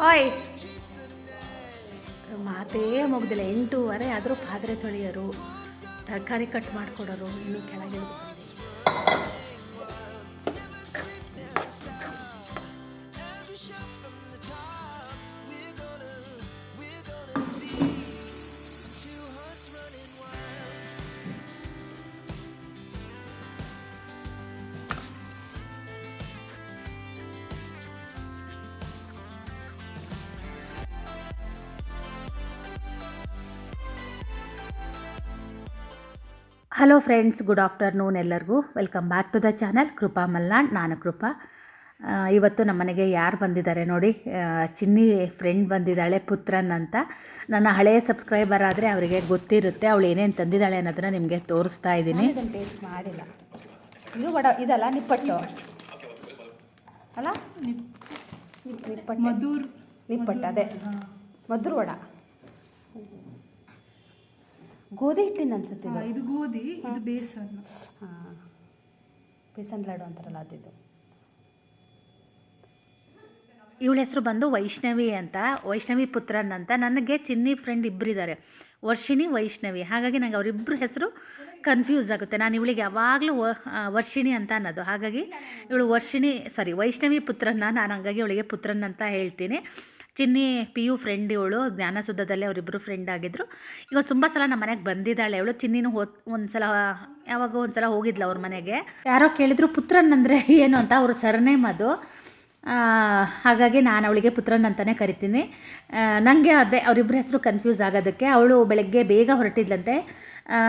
ಓಯ್. ಮಾತೇ ಮುಗ್ದಿಲ್ಲ. ಎಂಟೂವರೆ ಆದರೂ ಪಾತ್ರೆ ತೊಳೆಯೋರು ತರಕಾರಿ ಕಟ್ ಮಾಡಿಕೊಡೋರು ಇನ್ನು ಕೆಳಗಿಳಿದು ಹಲೋ ಫ್ರೆಂಡ್ಸ್ ಗುಡ್ ಆಫ್ಟರ್ನೂನ್ ಎಲ್ಲರಿಗೂ. Welcome back to the channel Krupa Malnad ನಾನು ಕೃಪಾ. ಇವತ್ತು ನಮ್ಮ ಮನೆಗೆ ಯಾರು ಬಂದಿದ್ದಾರೆ ನೋಡಿ ಚಿನ್ನಿ ಫ್ರೆಂಡ್ ಬಂದಿದ್ದಾಳೆ ಪುತ್ರನ್ ಅಂತ. ನನ್ನ ಹಳೆಯ ಸಬ್ಸ್ಕ್ರೈಬರ್ ಆದರೆ ಅವರಿಗೆ ಗೊತ್ತಿರುತ್ತೆ ಅವಳು ಏನೇನು ತಂದಿದ್ದಾಳೆ ಅನ್ನೋದನ್ನ ನಿಮಗೆ ತೋರಿಸ್ತಾ ಇದ್ದೀನಿ. ಟೇಸ್ಟ್ ಮಾಡಿಲ್ಲ. ಇದು ವಡ ಇದಲ್ಲ ನಿಪ್ಪಟ್ಟು. ಅಲ್ಲ? ನಿಪ್ಪಟ್ಟು. ಮಧುರ್ ನಿಪ್ಪಟ್ಟು ಅದೇ. ಮಧುರ ವಡ. ಗೋಧಿ ಹಿಟ್ಟಿನ ಅನ್ಸುತ್ತೆ ಇದು? ಇದು ಗೋಧಿ ಇದು ಬೇಸನ್. ಹಾಂ. ಬೇಸನ್ ಲಾಡು ಅಂತಾರಲ್ಲ ಅದಿದು. ಇವಳ ಹೆಸರು ಬಂದು ವೈಷ್ಣವಿ ಅಂತ ವೈಷ್ಣವಿ ಪುತ್ರನ್ ಅಂತ. ನನಗೆ ಚಿನ್ನಿ ಫ್ರೆಂಡ್ ಇಬ್ಬರಿದ್ದಾರೆ ವರ್ಷಿಣಿ ವೈಷ್ಣವಿ. ಹಾಗಾಗಿ ನಂಗೆ ಅವರಿಬ್ಬರ ಹೆಸರು ಕನ್ಫ್ಯೂಸ್ ಆಗುತ್ತೆ. ನಾನು ಇವಳಿಗೆ ಯಾವಾಗಲೂ ವ ವರ್ಷಿಣಿ ಅಂತ ಅನ್ನೋದು. ಹಾಗಾಗಿ ಇವಳು ವರ್ಷಿಣಿ ಸಾರಿ ವೈಷ್ಣವಿ ಪುತ್ರನ್ನ ನಾನು ಹಂಗಾಗಿ ಅವಳಿಗೆ ಪುತ್ರನ್ ಅಂತ ಹೇಳ್ತೀನಿ. ಚಿನ್ನಿ ಪಿ ಯು ಫ್ರೆಂಡ್ ಇವಳು ಜ್ಞಾನಸುದ್ದದಲ್ಲಿ ಅವರಿಬ್ಬರು ಫ್ರೆಂಡ್ ಆಗಿದ್ದರು ಈಗ ತುಂಬ ಸಲ ನಮ್ಮ ಮನೆಗೆ ಬಂದಿದ್ದಾಳೆ. ಅವಳು ಚಿನ್ನಿನೂ ಹೋದ್ ಒಂದು ಸಲ ಯಾವಾಗ ಒಂದು ಸಲ ಹೋಗಿದ್ಲು ಅವ್ರ ಮನೆಗೆ. ಯಾರೋ ಕೇಳಿದ್ರು, ಪುತ್ರನ್ ಅಂದರೆ ಏನು? ಅಂತ. ಅವ್ರ ಸರ್ನೇಮ್ ಅದು. ಹಾಗಾಗಿ ನಾನು ಅವಳಿಗೆ ಪುತ್ರನ್ ಅಂತಲೇ ಕರಿತೀನಿ. ನನಗೆ ಅದೇ ಅವರಿಬ್ಬರ ಹೆಸರು ಕನ್ಫ್ಯೂಸ್ ಆಗೋದಕ್ಕೆ ಅವಳು ಬೆಳಗ್ಗೆ ಬೇಗ ಹೊರಟಿದ್ಲಂತೆ.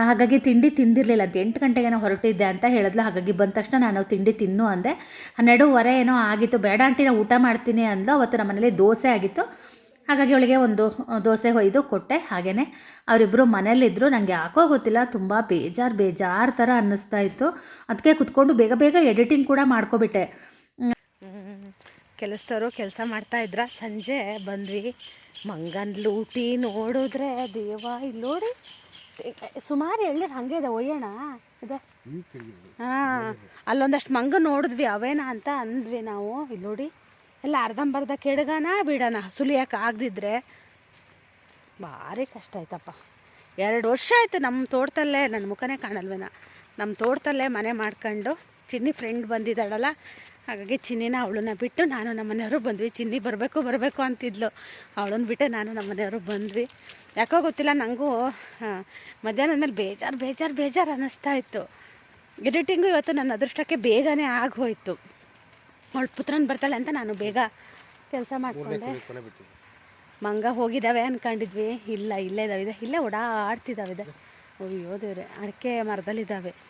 ಹಾಗಾಗಿ ತಿಂಡಿ ತಿಂದಿರಲಿಲ್ಲ. ಅದು ಎಂಟು ಗಂಟೆಗೇನೋ ಹೊರಟಿದ್ದೆ ಅಂತ ಹೇಳಿದ್ಲು. ಹಾಗಾಗಿ ಬಂದ ತಕ್ಷಣ ನಾನು ತಿಂಡಿ ತಿನ್ನು ಅಂದೆ. ಹನ್ನೆರಡೂವರೆ ಏನೋ ಆಗಿತ್ತು. ಬೇಡ ಆಂಟಿ ನಾನು ಊಟ ಮಾಡ್ತೀನಿ ಅಂದ್ಲು. ಅವತ್ತು ನಮ್ಮ ಮನೇಲಿ ದೋಸೆ ಆಗಿತ್ತು. ಹಾಗಾಗಿ ಅವಳಿಗೆ ಒಂದು ದೋಸೆ ಹೊಯ್ದು ಕೊಟ್ಟೆ. ಹಾಗೆಯೇ ಅವರಿಬ್ಬರು ಮನೇಲಿದ್ದರು ನನಗೆ ಯಾಕೋ ಗೊತ್ತಿಲ್ಲ. ತುಂಬ ಬೇಜಾರು ಬೇಜಾರು ಥರ ಅನ್ನಿಸ್ತಾ ಇತ್ತು. ಅದಕ್ಕೆ ಕುತ್ಕೊಂಡು ಬೇಗ ಬೇಗ ಎಡಿಟಿಂಗ್ ಕೂಡ ಮಾಡ್ಕೊಬಿಟ್ಟೆ. ಕೆಲಸದವರು ಕೆಲಸ ಮಾಡ್ತಾ ಇದ್ರ. ಸಂಜೆ ಬಂದ್ವಿ. ಮಂಗನ್ ಲೂಟಿ ನೋಡಿದ್ರೆ ದೇವ ಇಲ್ಲಿ ನೋಡಿ. ಸುಮಾರು ಎಳ್ನೀರು ಹಂಗೆ ಇದೆ ಒಯ್ಯೋಣ. ಇದೆ. ಹಾಂ ಅಲ್ಲೊಂದಷ್ಟು ಮಂಗ ನೋಡಿದ್ವಿ ಅವೇನ ಅಂತ ಅಂದ್ವಿ ನಾವು. ಇಲ್ಲಿ ನೋಡಿ ಎಲ್ಲ ಅರ್ಧಂಬರ್ಧ ಕೆಡಗನ ಬಿಡೋಣ ಸುಲಿಯಕ್ಕೆ ಆಗದಿದ್ರೆ ಭಾರಿ ಕಷ್ಟ ಆಯ್ತಪ್ಪ. ಎರಡು ವರ್ಷ ಆಯಿತು ನಮ್ಮ ತೋಟದಲ್ಲೇ ನನ್ನ ಮುಖನೇ ಕಾಣಲ್ವೇನ. ನಮ್ಮ ತೋಟದಲ್ಲೇ ಮನೆ ಮಾಡ್ಕೊಂಡು ಚಿನ್ನಿ ಫ್ರೆಂಡ್ ಬಂದಿದ್ದಾಳಲ್ಲ ಹಾಗಾಗಿ ಚಿನ್ನಿನ ಅವಳನ್ನ ಬಿಟ್ಟು ನಾನು ನಮ್ಮ ಮನೆಯವರು ಬಂದ್ವಿ. ಚಿನ್ನಿ ಬರಬೇಕು ಬರಬೇಕು ಅಂತಿದ್ಲು. ಅವಳನ್ನ ಬಿಟ್ಟು ನಾನು ನಮ್ಮ ಮನೆಯವರು ಬಂದ್ವಿ. ಯಾಕೋ ಗೊತ್ತಿಲ್ಲ ನನಗೂ ಮೇಲೆ ಬೇಜಾರು ಬೇಜಾರು ಬೇಜಾರು ಅನ್ನಿಸ್ತಾ ಇತ್ತು. ಎಡಿಟಿಂಗು ಇವತ್ತು ನನ್ನ ಅದೃಷ್ಟಕ್ಕೆ ಬೇಗನೆ ಆಗೋಯ್ತು ಅವಳು ಪುತ್ರನ ಬರ್ತಾಳೆ ಅಂತ ನಾನು ಬೇಗ ಕೆಲಸ ಮಾಡಿಕೊಂಡೆ. ಮಂಗ ಹೋಗಿದ್ದಾವೆ ಅಂದ್ಕೊಂಡಿದ್ವಿ ಇಲ್ಲ ಇಲ್ಲೇ ಇದಾವೆ ಇದೆ ಇಲ್ಲೇ ಓಡಾಡ್ತಿದ್ದಾವೆ. ಇದೆ. ಅಯ್ಯೋ ದೇವ್ರೆ ಅಡಿಕೆ ಮರದಲ್ಲಿದ್ದಾವೆ.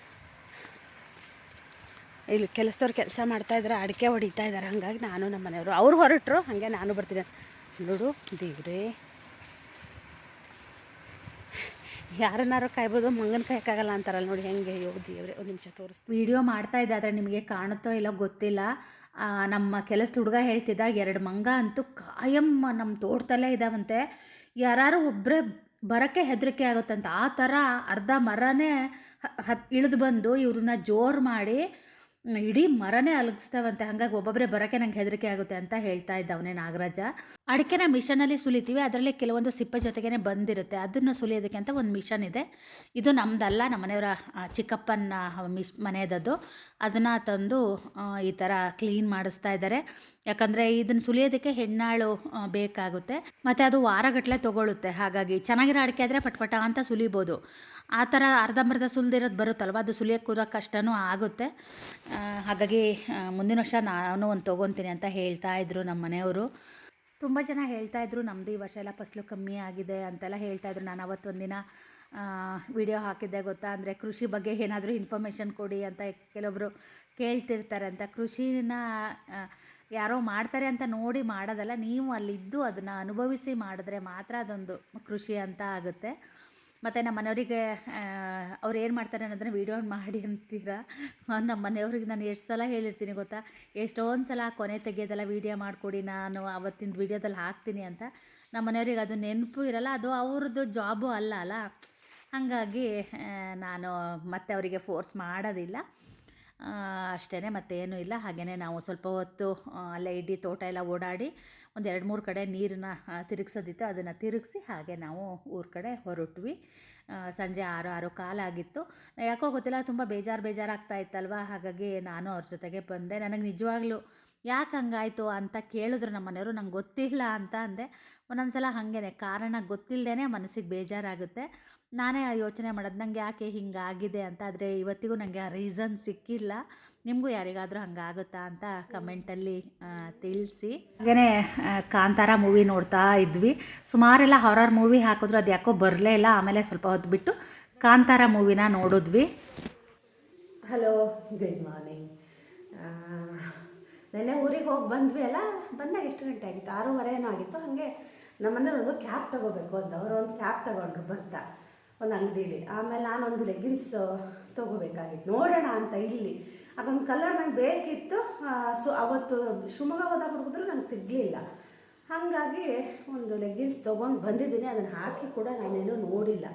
ಇಲ್ಲಿ ಕೆಲಸದವ್ರು ಕೆಲಸ ಮಾಡ್ತಾ ಇದ್ದಾರೆ, ಅಡಿಕೆ ಹೊಡಿತಾ ಇದ್ದಾರೆ. ಹಾಗಾಗಿ ನಾನು ನಮ್ಮ ಮನೆಯವರು. ಅವ್ರು ಹೊರಟರು, ಹಾಗೆ ನಾನು ಬರ್ತೀನಿ. ನೋಡು, ದೇವ್ರಿ. ಯಾರನ್ನಾರು ಕಾಯ್ಬೋದು, ಮಂಗನ ಕಾಯಕ್ಕಾಗಲ್ಲ ಅಂತಾರಲ್ಲ ನೋಡಿ, ಹೆಂಗೆ, ಅಯ್ಯೋ, ದೇವ್ರೆ, ಒಂದು ನಿಮಿಷ ತೋರಿಸ್ ವಿಡಿಯೋ ಮಾಡ್ತಾ ಇದ್ದೆ, ಆದರೆ ನಿಮಗೆ ಕಾಣುತ್ತೋ ಇಲ್ಲೋ ಗೊತ್ತಿಲ್ಲ. ನಮ್ಮ ಕೆಲಸದ ಹುಡುಗ ಹೇಳ್ತಿದ್ದ, ಎರಡು ಮಂಗ ಅಂತೂ ಕಾಯಂ ನಮ್ಮ ತೋಟದಲ್ಲೇ ಇದ್ದಾವಂತೆ ಯಾರು ಒಬ್ಬರೇ ಬರೋಕ್ಕೆ ಹೆದರಿಕೆ ಆಗುತ್ತಂತ, ಆ ಥರ ಅರ್ಧ ಮರನೇ ಹ ಇಳಿದು ಬಂದು ಇವ್ರನ್ನ ಜೋರು ಮಾಡಿ ಇಡೀ ಮರನೇ ಅಲಗಿಸ್ತಾವಂತೆ, ಹಾಗಾಗಿ ಒಬ್ಬೊಬ್ಬರೇ ಬರೋಕ್ಕೆ ನಂಗೆ ಹೆದರಿಕೆ ಆಗುತ್ತೆ ಅಂತ ಹೇಳ್ತಾ ಇದ್ದ ಅವನೇ ನಾಗರಾಜ. ಅಡಿಕೆನ ಮಿಷನಲ್ಲಿ ಸುಲಿತೀವಿ, ಅದರಲ್ಲಿ ಕೆಲವೊಂದು ಸಿಪ್ಪೆ ಜೊತೆಗೇ ಬಂದಿರುತ್ತೆ, ಅದನ್ನು ಸುಲಿಯೋದಕ್ಕೆ ಅಂತ ಒಂದು ಮಿಷನ್ ಇದೆ. ಇದು ನಮ್ಮದಲ್ಲ ನಮ್ಮ ಮನೆಯವರ ಚಿಕ್ಕಪ್ಪನ ಮಿಶ್ ಮನೆಯದದು ಅದನ್ನು ತಂದು ಈ ಥರ ಕ್ಲೀನ್ ಮಾಡಿಸ್ತಾ ಇದ್ದಾರೆ. ಯಾಕಂದರೆ ಇದನ್ನು ಸುಲಿಯೋದಕ್ಕೆ ಹೆಣ್ಣಾಳು ಬೇಕಾಗುತ್ತೆ. ಮತ್ತು ಅದು ವಾರಗಟ್ಟಲೆ ತೊಗೊಳುತ್ತೆ, ಹಾಗಾಗಿ ಚೆನ್ನಾಗಿರೋ ಅಡಿಕೆ ಆದರೆ ಪಟ್ಪಟ ಅಂತ ಸುಲಿಬೋದು. ಆ ಥರ ಅರ್ಧಂಬರ್ಧ ಸುಲ್ದಿರೋದು ಬರುತ್ತಲ್ವ, ಅದು ಸುಲಿಯೋಕ್ಕೆ ಕಷ್ಟನೂ ಆಗುತ್ತೆ. ಹಾಗಾಗಿ ಮುಂದಿನ ವರ್ಷ ನಾನು ಒಂದು ತೊಗೊತೀನಿ ಅಂತ ಹೇಳ್ತಾ ಇದ್ರು ನಮ್ಮ ಮನೆಯವರು. ತುಂಬ ಜನ ಹೇಳ್ತಾ ಇದ್ರು ನಮ್ಮದು ಈ ವರ್ಷ ಎಲ್ಲ ಫಸಲು ಕಮ್ಮಿ ಆಗಿದೆ ಅಂತೆಲ್ಲ ಹೇಳ್ತಾ ಇದ್ರು. ನಾನು ಅವತ್ತೊಂದಿನ ವಿಡಿಯೋ ಹಾಕಿದ್ದೆ ಗೊತ್ತಾ? ಅಂದರೆ ಕೃಷಿ ಬಗ್ಗೆ ಏನಾದರೂ ಇನ್ಫಾರ್ಮೇಷನ್ ಕೊಡಿ ಅಂತ ಕೆಲವೊಬ್ಬರು ಕೇಳ್ತಿರ್ತಾರೆ ಅಂತ. ಕೃಷಿನ ಯಾರೋ ಮಾಡ್ತಾರೆ ಅಂತ ನೋಡಿ ಮಾಡೋದಲ್ಲ, ನೀವು ಅಲ್ಲಿದ್ದು ಅದನ್ನು ಅನುಭವಿಸಿ ಮಾಡಿದ್ರೆ ಮಾತ್ರ ಅದೊಂದು ಕೃಷಿ ಅಂತ ಆಗುತ್ತೆ. ಮತ್ತು ನಮ್ಮ ಮನೆಯವರಿಗೆ ಅವ್ರು ಏನು ಮಾಡ್ತಾರೆ ಅನ್ನೋದನ್ನ ವೀಡಿಯೋ ಮಾಡಿ ಅಂತೀರಾ? ನಮ್ಮ ಮನೆಯವ್ರಿಗೆ ನಾನು ಎಷ್ಟು ಸಲ ಹೇಳಿರ್ತೀನಿ ಗೊತ್ತಾ? ಎಷ್ಟೊಂದು ಸಲ ಕೊನೆ ತೆಗೆಯೋದೆಲ್ಲ ವೀಡಿಯೋ ಮಾಡಿಕೊಡಿ ನಾನು ಅವತ್ತಿನ ವೀಡಿಯೋದಲ್ಲಿ ಹಾಕ್ತೀನಿ ಅಂತ. ನಮ್ಮ ಮನೆಯವ್ರಿಗೆ ಅದು ನೆನಪು ಇರಲ್ಲ, ಅದು ಅವ್ರದ್ದು ಜಾಬು ಅಲ್ಲ ಅಲ್ಲ? ಹಾಗಾಗಿ ನಾನು ಮತ್ತೆ ಅವರಿಗೆ ಫೋರ್ಸ್ ಮಾಡೋದಿಲ್ಲ. ಅಷ್ಟೇ ಮತ್ತೇನೂ ಇಲ್ಲ. ಹಾಗೆಯೇ ನಾವು ಸ್ವಲ್ಪ ಹೊತ್ತು ಅಲ್ಲೇ ಇಡೀ ತೋಟ ಎಲ್ಲ ಓಡಾಡಿ ಒಂದು ಎರಡು ಮೂರು ಕಡೆ ನೀರನ್ನ ತಿರುಗ್ಸೋದಿತ್ತು. ಅದನ್ನು ತಿರುಗಿಸಿ ಹಾಗೆ ನಾವು ಊರ ಕಡೆ ಹೊರಟ್ವಿ. ಸಂಜೆ ಆರು ಆರು ಕಾಲಾಗಿತ್ತು ಯಾಕೋ ಗೊತ್ತಿಲ್ಲ, ತುಂಬ ಬೇಜಾರು, ಬೇಜಾರಾಗ್ತಾ ಇತ್ತಲ್ವ? ಹಾಗಾಗಿ ನಾನು ಅವ್ರ ಜೊತೆಗೆ ಬಂದೆ. ನನಗೆ ನಿಜವಾಗ್ಲೂ ಯಾಕೆ ಹಂಗಾಯಿತು ಅಂತ ಕೇಳಿದ್ರು ನಮ್ಮ ಮನೆಯವರು. ನಂಗೆ ಗೊತ್ತಿಲ್ಲ ಅಂತ ಅಂದೆ. ಒಂದೊಂದು ಸಲ ಹಾಗೇನೆ. ಕಾರಣ ಗೊತ್ತಿಲ್ಲದೇ ಮನಸ್ಸಿಗೆ ಬೇಜಾರಾಗುತ್ತೆ. ನಾನೇ ಯೋಚನೆ ಮಾಡೋದು ನನಗೆ ಯಾಕೆ ಹಿಂಗಾಗಿದೆ ಅಂತ ಆದರೆ ಇವತ್ತಿಗೂ ನನಗೆ ಆ ರೀಸನ್ ಸಿಕ್ಕಿಲ್ಲ. ನಿಮಗೂ ಯಾರಿಗಾದರೂ ಹಂಗಾಗುತ್ತಾ ಅಂತ ಕಮೆಂಟಲ್ಲಿ ತಿಳಿಸಿ. ಹಾಗೆಯೇ ಕಾಂತಾರ ಮೂವಿ ನೋಡ್ತಾ ಇದ್ವಿ. ಸುಮಾರೆಲ್ಲ ಹಾರರ್ ಮೂವಿ ಹಾಕಿದ್ರು, ಅದು ಯಾಕೋ ಬರಲೇ ಇಲ್ಲ. ಆಮೇಲೆ ಸ್ವಲ್ಪ ಹೊತ್ತು ಬಿಟ್ಟು ಕಾಂತಾರ ಮೂವಿನ ನೋಡಿದ್ವಿ. ಹಲೋ ಗುಡ್ ಮಾರ್ನಿಂಗ್ ನೆನ್ನೆ ಊರಿಗೆ ಹೋಗಿ ಬಂದ್ವಿ ಅಲ್ಲ? ಬಂದಾಗ ಎಷ್ಟು ಗಂಟೆ ಆಗಿತ್ತು? ಆರೂವರೆ ಏನೋ ಆಗಿತ್ತು. ಹಾಗೆ ನಮ್ಮನೇಲಿ ಒಂದು ಕ್ಯಾಬ್ ತಗೋಬೇಕು ಅಂತ ಅವರು ಒಂದು ಕ್ಯಾಬ್ ತಗೊಂಡ್ರು ಬರ್ತಾ. ಒಂದು ಅಂಗಡಿಲಿ ಆಮೇಲೆ ನಾನೊಂದು ಲೆಗ್ಗಿನ್ಸ್ ತೊಗೋಬೇಕಾಗಿತ್ತು. ನೋಡೋಣ ಅಂತ ಇಲ್ಲಿ. ಅದೊಂದು ಕಲರ್ ನಂಗೆ ಬೇಕಿತ್ತು ಸೊ ಅವತ್ತು ಶಿವಮೊಗ್ಗ ಹೋದಾಗ ಹುಡುಗಿದ್ರು ನಂಗೆ ಸಿಗಲಿಲ್ಲ. ಹಾಗಾಗಿ ಒಂದು ಲೆಗ್ಗಿನ್ಸ್ ತೊಗೊಂಡು ಬಂದಿದ್ದೀನಿ. ಅದನ್ನು ಹಾಕಿ ಕೂಡ ನಾನೇನು ನೋಡಿಲ್ಲ.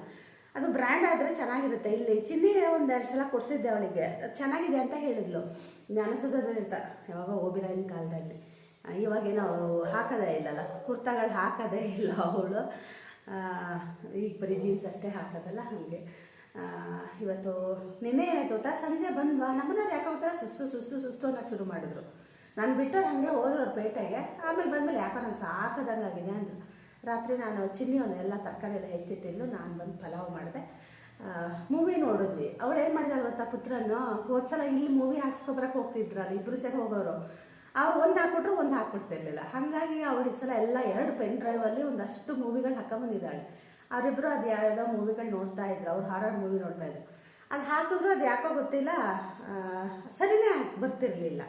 ಅದು ಬ್ರ್ಯಾಂಡ್ ಆದರೆ ಚೆನ್ನಾಗಿರುತ್ತೆ. ಇಲ್ಲಿ ಚಿನ್ನಿ ಒಂದು ಎರಡು ಸಲ ಕೊಡಿಸಿದ್ದೆ ಅವಳಿಗೆ. ಚೆನ್ನಾಗಿದೆ ಅಂತ ಹೇಳಿದ್ಲು. ಅಂತ ಯಾವಾಗ ಹೋಗಿರೋ ಕಾಲದಲ್ಲಿ. ಇವಾಗೇನೋ ಹಾಕೋದೇ ಇಲ್ಲಲ್ಲ. ಕುರ್ತಾಗಳು ಹಾಕೋದೇ ಇಲ್ಲ ಅವಳು. ಈಗ ಬರೀ ಜೀನ್ಸ್ ಅಷ್ಟೇ ಹಾಕೋದಲ್ಲ ಹಾಗೆ. ಇವತ್ತು ನಿನ್ನೆ ಏನಾಯ್ತು ಗೊತ್ತಾ ಸಂಜೆ ಬಂದ್ವಾ? ನಮ್ಮನೆಯವ್ರು ಯಾಕೆ ಗೊತ್ತಾ ಸುಸ್ತು ಸುಸ್ತು ಸುಸ್ತು ಅನ್ನೋಕೆ ಶುರು ಮಾಡಿದ್ರು. ನಾನು ಬಿಟ್ಟವ್ರು ಹಾಗೆ ಹೋದವ್ರು ಪೇಟೆಗೆ, ಆಮೇಲೆ ಬಂದಮೇಲೆ ಯಾಕೋ ನಂಗೆ ಸಾಕದಂಗಾಗಿದೆ ಅಂದರು. ರಾತ್ರಿ ನಾನು ಚಿನ್ನಿ ಎಲ್ಲ ತರಕಾರಿ ಎಲ್ಲ ಹೆಚ್ಚಿಟ್ಟಿದ್ದು ನಾನು ಬಂದು ಪಲಾವ್ ಮಾಡಿದೆ. ಮೂವಿ ನೋಡಿದ್ವಿ. ಅವಳು ಏನು ಮಾಡಿದಾಳೆ ಗೊತ್ತಾ ಪುತ್ರನು ಹೋದ್ಸಲ ಇಲ್ಲಿ ಮೂವಿ ಹಾಕ್ಸ್ಕೊಬರಕ್ಕೆ ಹೋಗ್ತಿದ್ರಲ್ಲ ಇಬ್ಬರು ಸೇರಿ ಹೋಗೋರು. ಅವ್ರು ಒಂದು ಹಾಕ್ಬಿಟ್ರು ಒಂದು ಹಾಕ್ಬಿಡ್ತಿರ್ಲಿಲ್ಲ. ಹಾಗಾಗಿ ಅವಳು ಈ ಸಲ ಎಲ್ಲ ಎರಡು ಪೆನ್ ಡ್ರೈವಲ್ಲಿ ಒಂದಷ್ಟು ಮೂವಿಗಳು ಹಾಕೊಂಬಂದಿದ್ದಾಳೆ. ಅವರಿಬ್ಬರು ಅದು ಯಾವುದೋ ಮೂವಿಗಳು ನೋಡ್ತಾ ಇದ್ರು ಅವ್ರು ಹಾರರ್ ಮೂವಿ ನೋಡ್ತಾ ಇದ್ರು. ಅದು ಹಾಕಿದ್ರು ಅದು ಯಾಕೋ ಗೊತ್ತಿಲ್ಲ ಸರಿನೇ ಬರ್ತಿರಲಿಲ್ಲ.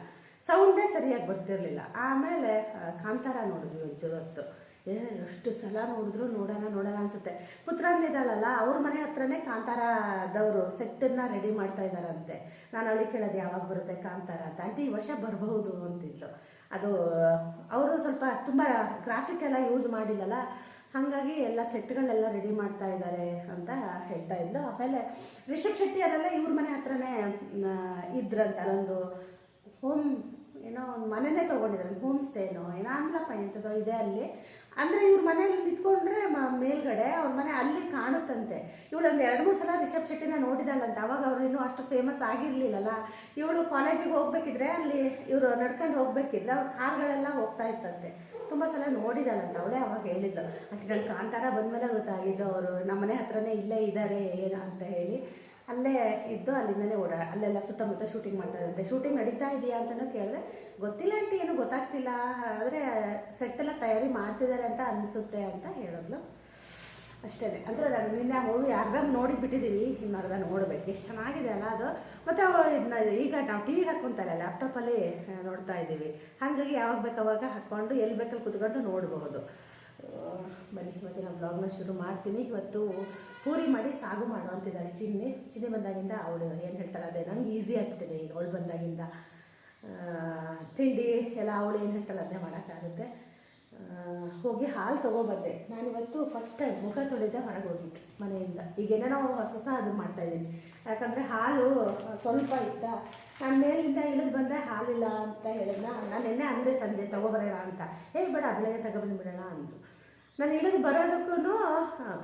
ಸೌಂಡೇ ಸರಿಯಾಗಿ ಬರ್ತಿರಲಿಲ್ಲ. ಆಮೇಲೆ ಆ, ಕಾಂತಾರ ನೋಡಿದ್ವಿ ಒಂಚೂರು ಹೊತ್ತು. ಏ ಎಷ್ಟು ಸಲ ನೋಡಿದ್ರು ನೋಡೋಣ ನೋಡೋಣ ಅನ್ಸುತ್ತೆ. ಪುತ್ರನಿದ್ದಾಳಲ್ಲ ಅವ್ರ ಮನೆ ಹತ್ರನೇ ಕಾಂತಾರದವರು ಸೆಟ್ಟನ್ನ ರೆಡಿ ಮಾಡ್ತಾ ಇದ್ದಾರಂತೆ. ನಾನು ಅವಳಿಗೆ ಕೇಳೋದು ಯಾವಾಗ ಬರುತ್ತೆ ಕಾಂತಾರ ಅಂತ. ಆಂಟಿ, ಈ ವರ್ಷ ಬರಬಹುದು ಅಂತಿದ್ಲು. ಅದು, ಅವರು ಸ್ವಲ್ಪ ತುಂಬ ಗ್ರಾಫಿಕ್ ಎಲ್ಲ ಯೂಸ್ ಮಾಡಿಲ್ಲಲ್ಲ, ಹಾಗಾಗಿ ಎಲ್ಲ ಸೆಟ್ಗಳೆಲ್ಲ ರೆಡಿ ಮಾಡ್ತಾ ಇದ್ದಾರೆ ಅಂತ ಹೇಳ್ತಾ ಇದ್ಲು. ಆಮೇಲೆ ರಿಷಬ್ ಶೆಟ್ಟಿ ಅದೆಲ್ಲ ಇವ್ರ ಮನೆ ಹತ್ರನೇ ಇದ್ರಂತೆ. ಅಲ್ಲೊಂದು ಹೋಮ್ ಏನೋ ಒಂದು ಮನೆನೇ ತೊಗೊಂಡಿದ್ದಾರೆ ಹೋಮ್ ಸ್ಟೇನೋ ಏನೋ ಅಂದ್ಲಪ್ಪ ಎಂಥದೋ ಇದೆ ಅಲ್ಲಿ. ಅಂದರೆ ಇವ್ರ ಮನೆಯಲ್ಲಿ ನಿಂತ್ಕೊಂಡ್ರೆ ಮೇಲ್ಗಡೆ ಅವ್ರ ಮನೆ ಅಲ್ಲಿ ಕಾಣುತ್ತಂತೆ. ಇವಳು ಒಂದು ಎರಡು ಮೂರು ಸಲ ರಿಷಬ್ ಶೆಟ್ಟಿನ ನೋಡಿದಾಳಂತೆ. ಅವಾಗ ಅವ್ರು ಇನ್ನೂ ಅಷ್ಟು ಫೇಮಸ್ ಆಗಿರಲಿಲ್ಲಲ್ಲ. ಇವಳು ಕಾಲೇಜಿಗೆ ಹೋಗ್ಬೇಕಿದ್ರೆ ಅಲ್ಲಿ ಇವರು ನಡ್ಕೊಂಡು ಹೋಗ್ಬೇಕಿದ್ರೆ ಅವ್ರ ಕಾರ್ಗಳೆಲ್ಲ ಹೋಗ್ತಾ ಇತ್ತಂತೆ. ತುಂಬ ಸಲ ನೋಡಿದಾಳಂತ ಅವಳೇ ಅವಾಗ ಹೇಳಿದ್ಲು ಅಷ್ಟು ಕಾಂತಾರ ಕಾಂತಾರ ಬಂದಮೇಲೆ ಗೊತ್ತಾಗಿದ್ದು, ಅವರು ನಮ್ಮ ಮನೆ ಹತ್ರನೇ ಇಲ್ಲೇ ಇದ್ದಾರೆ ಏನ? ಅಂತ ಹೇಳಿ. ಅಲ್ಲೇ ಇದ್ದು ಅಲ್ಲಿಂದನೇ ಓಡಾ ಅಲ್ಲೆಲ್ಲ ಸುತ್ತಮುತ್ತ ಶೂಟಿಂಗ್ ಮಾಡ್ತಾ ಇದ್ದಂತೆ ಶೂಟಿಂಗ್ ನಡೀತಾ ಇದೆಯಾ ಅಂತಲೂ ಕೇಳಿದೆ. ಗೊತ್ತಿಲ್ಲ ಆಂಟಿ, ಏನು ಗೊತ್ತಾಗ್ತಿಲ್ಲ. ಆದರೆ ಸೆಟ್ ಎಲ್ಲ ತಯಾರಿ ಮಾಡ್ತಿದ್ದಾರೆ ಅಂತ ಅನಿಸುತ್ತೆ ಅಂತ ಹೇಳಿದ್ಲು. ಅಷ್ಟೇ ಅಂದರೆ ನಾನು ನಿನ್ನೆ ಮೂವಿ ಅರ್ಧ ನೋಡಿ ಬಿಟ್ಟಿದ್ದೀವಿ ಇನ್ನು ಅರ್ಧ ನೋಡಬೇಕು. ಎಷ್ಟು ಚೆನ್ನಾಗಿದೆ ಅಲ್ಲ ಅದು. ಮತ್ತು ಇದನ್ನ ಈಗ ನಾವು ಟಿ ವಿಗೆ ಹಾಕ್ಕೊಂತಾರೆ ಲ್ಯಾಪ್ಟಾಪಲ್ಲಿ ನೋಡ್ತಾ ಇದ್ದೀವಿ. ಹಾಗಾಗಿ ಯಾವಾಗ ಬೇಕು ಅವಾಗ ಹಾಕ್ಕೊಂಡು ಎಲ್ಲಿ ಬೇಕಲ್ಲಿ ಕುತ್ಕೊಂಡು ನೋಡಬಹುದು. ಬನ್ನಿ ನಾನು ಬ್ಲಾಗ್ನ ಶುರು ಮಾಡ್ತೀನಿ. ಇವತ್ತು ಪೂರಿ ಸಾಗು ಮಾಡು ಅಂತಿದ್ದಾಳೆ ಚಿನ್ನಿ ಚಿನ್ನಿ ಬಂದಾಗಿಂದ ಅವಳು ಏನು ಹೇಳ್ತಾಳೆ, ಅದೇ ನಂಗೆ ಈಸಿ ಆಗ್ತಿದೆ ಈಗ ಅವಳು ಬಂದಾಗಿಂದ. ತಿಂಡಿ ಎಲ್ಲ ಅವಳು ಏನು ಹೇಳ್ತಾಳೆ, ಅದೇ ಮಾಡೋಕ್ಕಾಗುತ್ತೆ ಹೋಗಿ ಹಾಲು ತೊಗೊಬಂದೆ. ನಾನಿವತ್ತು ಫಸ್ಟ್ ಟೈಮ್ ಮುಖ ತೊಳೆದ ಹೊರಗೆ ಹೋಗಿದ್ದೆ ಮನೆಯಿಂದ. ಈಗ ಏನೇನೋ ಹೊಸ ಹೊಸ ಅದು ಮಾಡ್ತಾಯಿದ್ದೀನಿ ಯಾಕಂದರೆ ಹಾಲು ಸ್ವಲ್ಪ ಇತ್ತ. ನಾನು ಮೇಲಿಂದ ಇಳಿದು ಬಂದೆ ಹಾಲಿಲ್ಲ ಅಂತ ಹೇಳಿದ್ನ. ನಾನು ನಿನ್ನೆ ಅಂದೆ ಸಂಜೆ ತೊಗೊಬರೋಣ ಅಂತ. ಹೇಳ್ಬೇಡ ಬೇಡ, ಬೆಳಗ್ಗೆ ತಗೊಬಂದ್ಬಿಡೋಣ ಅಂದರು ನಾನು ಇಳಿದು ಬರೋದಕ್ಕೂ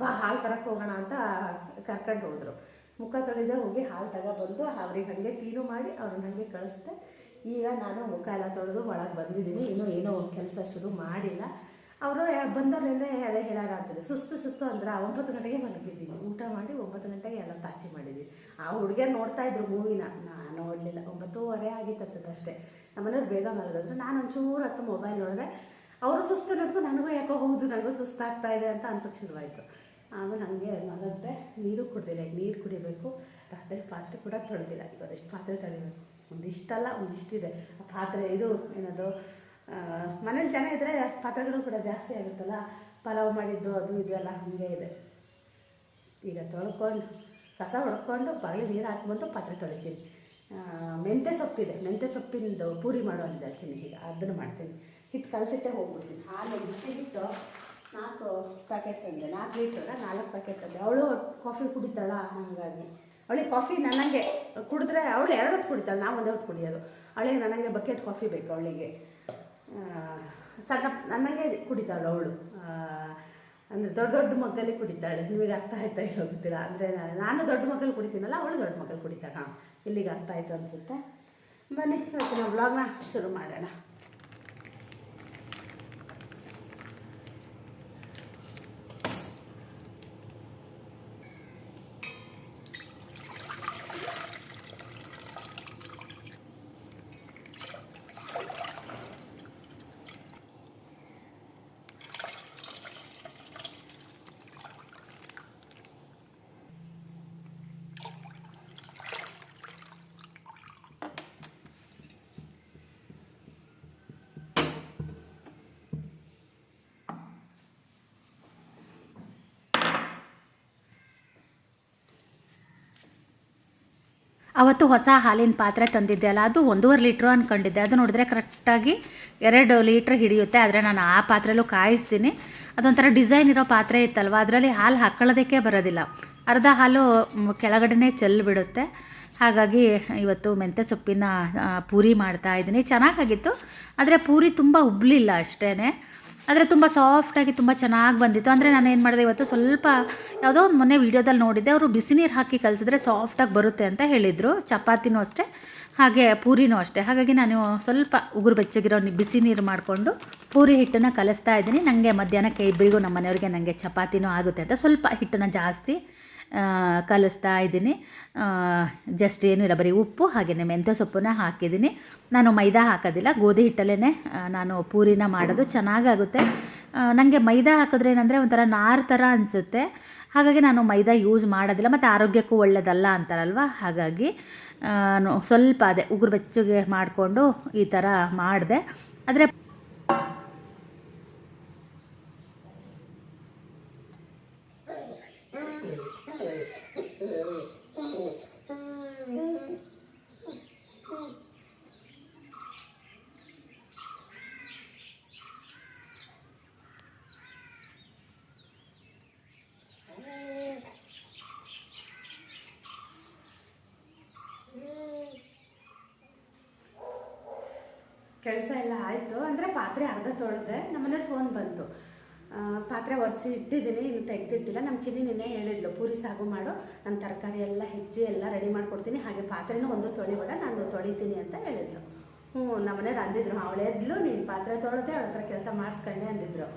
ಬಾ, ಹಾಲು ತರಕ್ಕೆ ಹೋಗೋಣ ಅಂತ ಕರ್ಕೊಂಡು ಹೋದರು. ಮುಖ ತೊಳೆದೇ ಹೋಗಿ ಹಾಲು ತಗೊಬಂದು ಅವ್ರಿಗೆ ಹಾಗೆ ಟೀನು ಮಾಡಿ ಅವ್ರನ್ನ ಹಾಗೆ ಕಳಿಸ್ದೆ. ಈಗ ನಾನು ಮುಖ ಎಲ್ಲ ತೊಳೆದು ಒಳಗೆ ಬಂದಿದ್ದೀನಿ. ಇನ್ನೂ ಏನೋ ಕೆಲಸ ಶುರು ಮಾಡಿಲ್ಲ. ಅವರು ಬಂದವರೇನೆ ಅದೇ ಹೇಳಾಗತ್ತದೆ ಸುಸ್ತು ಸುಸ್ತು ಅಂದ್ರೆ ಒಂಬತ್ತು ಗಂಟೆಗೆ ಮಲಗಿದ್ದೀನಿ. ಊಟ ಮಾಡಿ ಒಂಬತ್ತು ಗಂಟೆಗೆ ಎಲ್ಲ ತಾಚಿ ಮಾಡಿದ್ವಿ ಆ ಹುಡುಗಿಯರು ನೋಡ್ತಾ ಇದ್ರು ಮೂವಿನ. ನಾನು ನೋಡಲಿಲ್ಲ. ಒಂಬತ್ತೂವರೆ ಆಗಿತ್ತು ಅಷ್ಟೇ ನಮ್ಮನೆಯವ್ರು ಬೇಗ ಮಲಗಿದ್ರು. ನಾನು ಒಂಚೂರು ಹತ್ತು ಮೊಬೈಲ್ ನೋಡಿದೆ. ಅವರು ಸುಸ್ತು ಅನ್ನೋದಕ್ಕೂ ನನಗೂ ಯಾಕೋ ಹೌದು, ನನಗೂ ಸುಸ್ತಾಗ್ತಾ ಇದೆ ಅಂತ ಅನ್ಸಕ್ಕೆ ಶುರುವಾಯಿತು. ಆಮೇಲೆ ನನಗೆ ಮಲಗಿದೆ, ನೀರು ಕುಡ್ದಿಲ್ಲ. ಈಗ ನೀರು ಕುಡಿಬೇಕು. ರಾತ್ರಿ ಪಾತ್ರೆ ಕೂಡ ತೊಳೆದಿಲ್ಲ. ಈಗ ಅದೆಷ್ಟು ಪಾತ್ರೆ ತೊಳಿಬೇಕು. ಒಂದಿಷ್ಟಲ್ಲ, ಒಂದಿಷ್ಟಿದೆ. ಆ ಪಾತ್ರೆ ಇದು ಏನದು ಮನೇಲಿ ಜನ ಇದ್ದರೆ ಪಾತ್ರೆಗಳು ಕೂಡ ಜಾಸ್ತಿ ಆಗುತ್ತಲ್ಲ? ಪಲಾವ್ ಮಾಡಿದ್ದು, ಅದು, ಇದು ಎಲ್ಲ ಹಾಗೆ ಇದೆ. ಈಗ ತೊಳ್ಕೊಂಡು, ಕಸ ಹೊಡ್ಕೊಂಡು ಬಾಗಿಲು ನೀರು ಹಾಕ್ಬಂದು ಪಾತ್ರೆ ತೊಳಿತೀನಿ. ಮೆಂತ್ಯ ಸೊಪ್ಪಿದೆ. ಮೆಂತ್ಯ ಸೊಪ್ಪಿಂದು ಪೂರಿ ಮಾಡೋದಿದೆ ಚಿನ್ನಿ ಈಗ ಅದನ್ನು ಮಾಡ್ತೀನಿ. ಹಿಟ್ಟು ಕಲಸಿಟ್ಟೆ ಹೋಗ್ಬಿಡ್ತೀನಿ. ಹಾಲು ಬಿಸಿ ಹಿಟ್ಟು ನಾಲ್ಕು ಪ್ಯಾಕೆಟ್ ತಂದೆ. ನಾಲ್ಕು ಲೀಟ್ರ್ ನಾಲ್ಕು ಪ್ಯಾಕೆಟ್ ತಂದೆ. ಅವಳು ಕಾಫಿ ಕುಡಿತಾಳ? ಹಾಗಾಗಿ. ಅವಳಿಗೆ ಕಾಫಿ ನನಗೆ ಕುಡಿದ್ರೆ ಅವಳು ಎರಡು ಹೊತ್ತು ಕುಡಿತಾಳೆ, ನಾವು ಒಂದೇ ಹೊತ್ತು ಕುಡಿಯೋದು. ಅವಳಿಗೆ ನನಗೆ ಬಕೆಟ್ ಕಾಫಿ ಬೇಕು ಅವಳಿಗೆ. ಸಣ್ಣ ನನಗೆ ಕುಡಿತಾಳು ಅವಳು. ಅಂದರೆ ದೊಡ್ಡ ದೊಡ್ಡ ಮಗ್ಗಲ್ಲಿ ಕುಡಿತಾಳೆ. ನಿಮಗೆ ಅರ್ಥ ಆಯ್ತಾ ಇಲ್ಲ ಗೊತ್ತಿಲ್ಲ. ಅಂದರೆ ನಾನು ದೊಡ್ಡ ಮಕ್ಕಳು ಕುಡಿತೀನಲ್ಲ, ಅವಳು ದೊಡ್ಡ ಮಕ್ಕಳು ಕುಡಿತಾಳೆ. ಹಾಂ, ಇಲ್ಲಿಗೆ ಅರ್ಥ ಆಯಿತು ಅನಿಸುತ್ತೆ. ಬನ್ನಿ ಇವತ್ತು ನಾವು ಬ್ಲಾಗ್ನ ಶುರು ಮಾಡೋಣ. ಅವತ್ತು ಹೊಸ ಹಾಲಿನ ಪಾತ್ರೆ ತಂದಿದ್ದೆ ಅಲ್ಲ, ಅದು ಒಂದೂವರೆ ಲೀಟ್ರು ಅಂದ್ಕೊಂಡಿದ್ದೆ ಅದು ನೋಡಿದ್ರೆ ಕರೆಕ್ಟಾಗಿ ಎರಡು ಲೀಟ್ರ್ ಹಿಡಿಯುತ್ತೆ, ಆದರೆ ನಾನು ಆ ಪಾತ್ರೆಲೂ ಕಾಯಿಸ್ತೀನಿ. ಅದೊಂಥರ ಡಿಸೈನ್ ಇರೋ ಪಾತ್ರೆ ಇತ್ತಲ್ವ? ಅದರಲ್ಲಿ ಹಾಲು ಹಾಕೊಳ್ಳೋದಕ್ಕೆ ಬರೋದಿಲ್ಲ. ಅರ್ಧ ಹಾಲು ಕೆಳಗಡೆ ಕೆಳಗಡೆನೇ ಚೆಲ್ಬಿಡುತ್ತೆ. ಹಾಗಾಗಿ ಇವತ್ತು ಮೆಂತ್ಯ ಸೊಪ್ಪಿನ ಪೂರಿ ಮಾಡ್ತಾ ಇದ್ದೀನಿ. ಚೆನ್ನಾಗಾಗಿತ್ತು, ಆದರೆ ಪೂರಿ ತುಂಬ ಉಬ್ಲಿಲ್ಲ ಅಷ್ಟೇ ಆದರೆ ತುಂಬ ಸಾಫ್ಟಾಗಿ ತುಂಬ ಚೆನ್ನಾಗಿ ಬಂದಿತ್ತು. ಅಂದರೆ ನಾನು ಏನು ಮಾಡಿದೆ, ಇವತ್ತು ಸ್ವಲ್ಪ ಯಾವುದೋ ಒಂದು ಮೊನ್ನೆ ವೀಡಿಯೋದಲ್ಲಿ ನೋಡಿದ್ದೆ, ಅವರು ಬಿಸಿ ನೀರು ಹಾಕಿ ಕಲಿಸಿದ್ರೆ ಸಾಫ್ಟಾಗಿ ಬರುತ್ತೆ ಅಂತ ಹೇಳಿದರು. ಚಪಾತಿನೂ ಅಷ್ಟೇ, ಹಾಗೆ ಪೂರಿನೂ ಅಷ್ಟೇ. ಹಾಗಾಗಿ ನಾನು ಸ್ವಲ್ಪ ಉಗುರು ಬೆಚ್ಚಗಿರೋ ಬಿಸಿ ನೀರು ಮಾಡಿಕೊಂಡು ಪೂರಿ ಹಿಟ್ಟನ್ನು ಕಲಿಸ್ತಾ ಇದ್ದೀನಿ. ನನಗೆ ಮಧ್ಯಾಹ್ನಕ್ಕೆ ಇಬ್ಬರಿಗೂ ನಮ್ಮ ಮನೆಯವ್ರಿಗೆ ನನಗೆ ಚಪಾತಿನೂ ಆಗುತ್ತೆ ಅಂತ ಸ್ವಲ್ಪ ಹಿಟ್ಟನ್ನು ಜಾಸ್ತಿ ಕಲಿಸ್ತಾ ಇದ್ದೀನಿ. ಜಸ್ಟ್ ಏನೂ ಇಲ್ಲ, ಬರೀ ಉಪ್ಪು ಹಾಗೆಯೇ ಮೆಂತ್ಯ ಸೊಪ್ಪನ್ನ ಹಾಕಿದ್ದೀನಿ. ನಾನು ಮೈದಾ ಹಾಕೋದಿಲ್ಲ, ಗೋಧಿ ಹಿಟ್ಟಲ್ಲೇ ನಾನು ಪೂರಿನ ಮಾಡೋದು ಚೆನ್ನಾಗಾಗುತ್ತೆ. ನನಗೆ ಮೈದಾ ಹಾಕಿದ್ರೆ ಏನಂದರೆ ಒಂಥರ ನಾರು ಥರ ಅನಿಸುತ್ತೆ. ಹಾಗಾಗಿ ನಾನು ಮೈದಾ ಯೂಸ್ ಮಾಡೋದಿಲ್ಲ, ಮತ್ತು ಆರೋಗ್ಯಕ್ಕೂ ಒಳ್ಳೆಯದಲ್ಲ ಅಂತಾರಲ್ವ? ಹಾಗಾಗಿ ಸ್ವಲ್ಪ ಅದೇ ಉಗುರು ಬೆಚ್ಚಗೆ ಮಾಡಿಕೊಂಡು ಈ ಥರ ಮಾಡಿದೆ. ಆದರೆ ಕೆಲಸ ಎಲ್ಲ ಆಯಿತು. ಅಂದರೆ ಪಾತ್ರೆ ಅರ್ಧ ತೊಳೆದೆ ನಮ್ಮನೇಲಿ ಫೋನ್ ಬಂತು. ಪಾತ್ರೆ ಒರೆಸಿ ಇಟ್ಟಿದ್ದೀನಿ ಇನ್ನು ತೆಗೆದಿಟ್ಟಿಲ್ಲ. ನಮ್ಮ ಚಿನ್ನಿ ನಿನ್ನೆ ಹೇಳಿದ್ಲು, ಪೂರಿ ಸಾಗು ಮಾಡು, ನಾನು ತರಕಾರಿ ಎಲ್ಲ ಹೆಜ್ಜೆ ಎಲ್ಲ ರೆಡಿ ಮಾಡಿಕೊಡ್ತೀನಿ. ಹಾಗೆ ಪಾತ್ರೆನೂ ಒಂದು ತೊಳಿಬೇಡ, ನಾನು ತೊಳಿತೀನಿ ಅಂತ ಹೇಳಿದ್ಲು. ಹ್ಞೂ ನಮ್ಮನೇದು ಅಂದಿದ್ರು ಅವಳೆದ್ಲು, ನೀನು ಪಾತ್ರೆ ತೊಳೆದೆ, ಅವಳ ಹತ್ರ ಕೆಲಸ ಮಾಡಿಸ್ಕೊಂಡೆ, ಅಂದಿದ್ರು.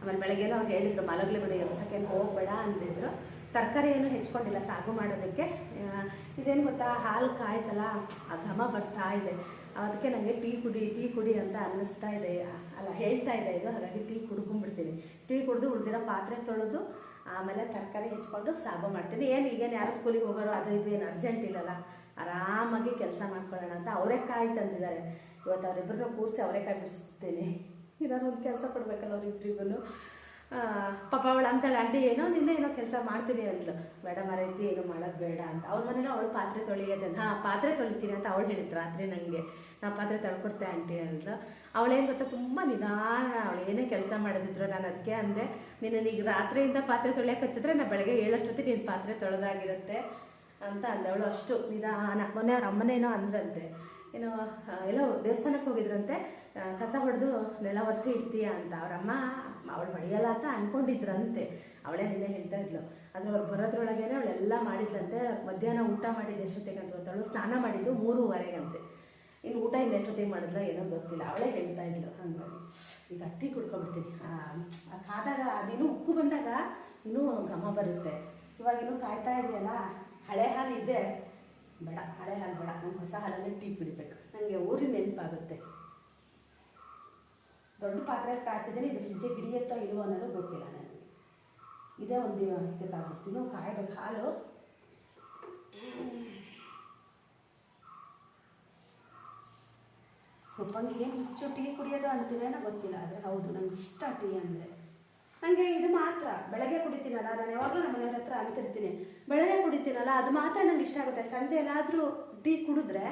ಆಮೇಲೆ ಬೆಳಗ್ಗೆನೂ ಅವ್ರು ಹೇಳಿದ್ರು, ಮಲಗಲಿ ಬಿಡಿ ಎಬ್ಸಕ್ಕೇನು ಹೋಗಬೇಡ, ಅಂದಿದ್ರು. ತರಕಾರಿ ಏನು ಹೆಚ್ಕೊಂಡಿಲ್ಲ, ಸಾಗು ಮಾಡೋದಕ್ಕೆ. ಇದೇನು ಗೊತ್ತಾ, ಹಾಲು ಕಾಯ್ತಲ್ಲ, ಆ ಘಮ ಬರ್ತಾ ಇದೆ. ಅದಕ್ಕೆ ನನಗೆ ಟೀ ಕುಡಿ ಟೀ ಕುಡಿ ಅಂತ ಅನ್ನಿಸ್ತಾ ಇದೆ. ಅಲ್ಲ, ಹೇಳ್ತಾ ಇದೆ ಇದು, ಹಾಗಾಗಿ ಟೀ ಕುಡ್ಕೊಂಡ್ಬಿಡ್ತೀನಿ. ಟೀ ಕುಡಿದು ಉಳಿದಿರೋ ಪಾತ್ರೆ ತೊಳೆದು, ಆಮೇಲೆ ತರಕಾರಿ ಹೆಚ್ಕೊಂಡು ಸಾಬು ಮಾಡ್ತೀನಿ. ಏನು, ಈಗೇನು ಯಾರು ಸ್ಕೂಲಿಗೆ ಹೋಗೋರು ಅದು ಇದು ಏನು ಅರ್ಜೆಂಟ್ ಇಲ್ಲಲ್ಲ? ಆರಾಮಾಗಿ ಕೆಲಸ ಮಾಡ್ಕೊಳ್ಳೋಣ ಅಂತ ಅವರೆಕಾಯಿ ತಂದಿದ್ದಾರೆ. ಇವತ್ತು ಅವರಿಬ್ಬರನ್ನ ಕೂರಿಸಿ ಅವರೆಕಾಯಿ ಬಿಡಿಸ್ತೀನಿ. ಏನಾದ್ರು ಒಂದು ಕೆಲಸ ಕೊಡ್ಬೇಕಲ್ಲ ಅವ್ರಿಬ್ರಿಗೂ ಪಾಪ ಅವಳು ಅಂತಾಳೆ ಆಂಟಿ ಏನೋ ನಿನ್ನೆ ಏನೋ ಕೆಲಸ ಮಾಡ್ತೀನಿ ಅಂದ್ಲು. ಬೇಡ ಮರೈತಿ ಏನು ಮಾಡೋದು ಬೇಡ ಅಂತ. ಅವ್ರ ಮನೇಲಿ ಅವಳು ಪಾತ್ರೆ ತೊಳೆಯೋದೆ ಹಾಂ, ಪಾತ್ರೆ ತೊಳಿತೀನಿ ಅಂತ ಅವಳು ಹೇಳಿದ್ರು ರಾತ್ರಿ ನನಗೆ ನಾ ಪಾತ್ರೆ ತೊಳ್ಕೊಡ್ತೆ ಆಂಟಿ ಅಂದ್ಲು. ಅವಳೇನು ಗೊತ್ತಾ, ತುಂಬ ನಿಧಾನ ಅವಳು, ಏನೇ ಕೆಲಸ ಮಾಡಿದ್ರು ನಾನು ಅದಕ್ಕೆ ಅಂದೆ. ನೀನು ಈಗ ರಾತ್ರಿಯಿಂದ ಪಾತ್ರೆ ತೊಳೆಯೋಕೆ ಹಚ್ಚಿದ್ರೆ ನಾನು ಬೆಳಗ್ಗೆ ಏಳಷ್ಟೊತ್ತಿಗೆ ನೀನು ಪಾತ್ರೆ ತೊಳೆದಾಗಿರುತ್ತೆ. ಅಂತ ಅಂದೆ ಅವಳು ಅಷ್ಟು ನಿಧಾನ. ಮೊನ್ನೆ ಅವ್ರ ಅಮ್ಮನೇನೋ ಅಂದ್ರಂತೆ. ಏನೋ ಎಲ್ಲೋ ದೇವಸ್ಥಾನಕ್ಕೆ ಹೋಗಿದ್ರಂತೆ. ಕಸ ಹೊಡೆದು ನೆಲ ಒರೆಸಿ ಇಡ್ತೀಯ? ಅಂತ. ಅವ್ರಮ್ಮ ಅವಳು ಹೊಡೆಯಲ್ಲ ಅಂತ ಅನ್ಕೊಂಡಿದ್ರಂತೆ. ಅವಳೇ ನಿನ್ನೆ ಹೇಳ್ತಾ ಇದ್ಲು. ಆದರೆ ಅವ್ರು ಬರೋದ್ರೊಳಗೇನೆ ಅವಳೆಲ್ಲ ಮಾಡಿದ್ಲಂತೆ ಮಧ್ಯಾಹ್ನ ಊಟ ಮಾಡಿದ್ದು ಎಷ್ಟೊತ್ತಿಗೆ ಅಂತ ಗೊತ್ತಾಳು ಸ್ನಾನ ಮಾಡಿದ್ದು ಮೂರುವರೆಗಂತೆ. ಇನ್ನು ಊಟ ಇನ್ನು ಎಷ್ಟೊತ್ತಿಗೆ ಮಾಡಿದ್ಲ ಏನೋ ಗೊತ್ತಿಲ್ಲ. ಅವಳೇ ಹೇಳ್ತಾ ಇದ್ಲು. ಹಂಗಾಗಿ ಈಗ ಟೀ ಕುಡ್ಕೊಬಿಡ್ತೀನಿ ಕಾದಾಗ ಅದೇನು ಉಕ್ಕು ಬಂದಾಗ ಇನ್ನೂ ಘಮ ಬರುತ್ತೆ. ಇವಾಗ ಇನ್ನೂ ಕಾಯ್ತಾ ಇದೆಯಲ್ಲ? ಹಳೆ ಹಾಲು ಇದೆ ಬೇಡ, ಹಳೆ ಹಾಲು ಬೇಡ. ನಂಗೆ ಹೊಸ ಹಾಲಲ್ಲಿ ಟೀ ಕುಡಿಬೇಕು. ನನಗೆ ಊರಿನ ನೆನಪಾಗುತ್ತೆ. ದೊಡ್ಡ ಪಾತ್ರೆಯಲ್ಲಿ ಕಾಯಿಸಿದ್ರೆ ಇದು ಫ್ರಿಜ್ಜಿಗೆ ಹಿಡಿಯುತ್ತೋ ಇಲ್ವೋ ಅನ್ನೋದು ಗೊತ್ತಿಲ್ಲ ನನಗೆ. ಇದೇ ಒಂದು ಇದಕ್ಕೆ ತಗೊಳ್ತೀನಿ ಕಾಯ್ಬೇಕು, ಹಾಲು. ಒಬ್ಬಂಗೆ ಏನು ಹುಚ್ಚು ಟೀ ಕುಡಿಯೋದು ಅಂತೀರೇನೋ ಗೊತ್ತಿಲ್ಲ, ಆದರೆ ಹೌದು ನಮ್ಗೆ ಇಷ್ಟ ಟೀ ಅಂದರೆ. ನನಗೆ ಇದು ಮಾತ್ರ, ಬೆಳಗ್ಗೆ ಕುಡಿತೀನಲ್ಲ, ನಾನು ಯಾವಾಗಲೂ ನಮ್ಮ ಮನೆಯವ್ರ ಹತ್ರ ಅಂತಿರ್ತೀನಿ. ಬೆಳಗ್ಗೆ ಕುಡಿತೀನಲ್ಲ, ಅದು ಮಾತ್ರ ನನಗೆ ಇಷ್ಟ ಆಗುತ್ತೆ. ಸಂಜೆ ಎಲ್ಲಾದರೂ ಟೀ ಕುಡಿದ್ರೆ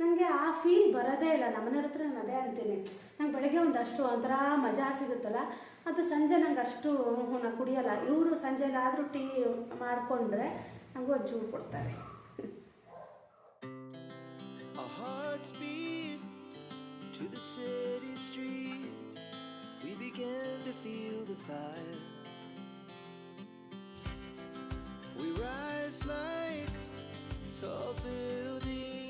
ನನಗೆ ಆ ಫೀಲ್ ಬರೋದೇ ಇಲ್ಲ. ನಮ್ಮ ಮನೆಯವ್ರ ಹತ್ರ ನಾನು ಅದೇ ಅಂತೀನಿ. ನಂಗೆ ಬೆಳಗ್ಗೆ ಒಂದಷ್ಟು ಒಂಥರ ಮಜಾ ಸಿಗುತ್ತಲ್ಲ, ಅದು ಸಂಜೆ ನಂಗೆ ಅಷ್ಟು ನಾನು ಕುಡಿಯಲ್ಲ. ಇವರು ಸಂಜೆ ಎಲ್ಲಾದರೂ ಟೀ ಮಾಡಿಕೊಂಡ್ರೆ ನನಗೂ ಒಂದು ಚೂರು ಕೊಡ್ತಾರೆ. We rise like tall buildings.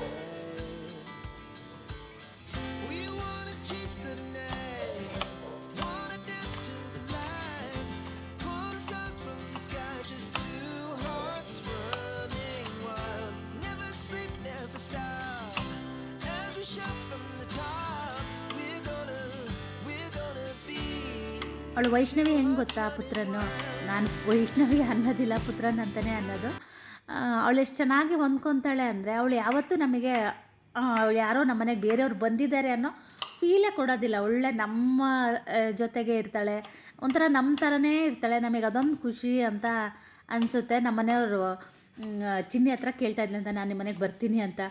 ಅವಳು ವೈಷ್ಣವಿ ಹೆಂಗೆ ಗೊತ್ತಾ ಪುತ್ರನು ನಾನು ವೈಷ್ಣವಿ ಅನ್ನೋದಿಲ್ಲ ಪುತ್ರನ ಅಂತಲೇ ಅನ್ನೋದು. ಅವಳು ಎಷ್ಟು ಚೆನ್ನಾಗಿ ಹೊಂದ್ಕೊತಾಳೆ ಅಂದರೆ ಅವಳು ಯಾವತ್ತೂ ನಮಗೆ ಅವಳು ಯಾರೋ ನಮ್ಮ ಮನೆಗೆ ಬೇರೆಯವ್ರು ಬಂದಿದ್ದಾರೆ ಅನ್ನೋ ಫೀಲೇ ಕೊಡೋದಿಲ್ಲ. ಒಳ್ಳೆ ನಮ್ಮ ಜೊತೆಗೆ ಇರ್ತಾಳೆ. ಒಂಥರ ನಮ್ಮ ಥರನೇ ಇರ್ತಾಳೆ. ನಮಗೆ ಅದೊಂದು ಖುಷಿ ಅಂತ ಅನಿಸುತ್ತೆ ನಮ್ಮ ಮನೆಯವರು ಚಿನ್ನಿ ಹತ್ರ ಕೇಳ್ತಾ ಇದ್ಲಂತ ನಾನು ನಿಮ್ಮ ಮನೆಗೆ ಬರ್ತೀನಿ ಅಂತ.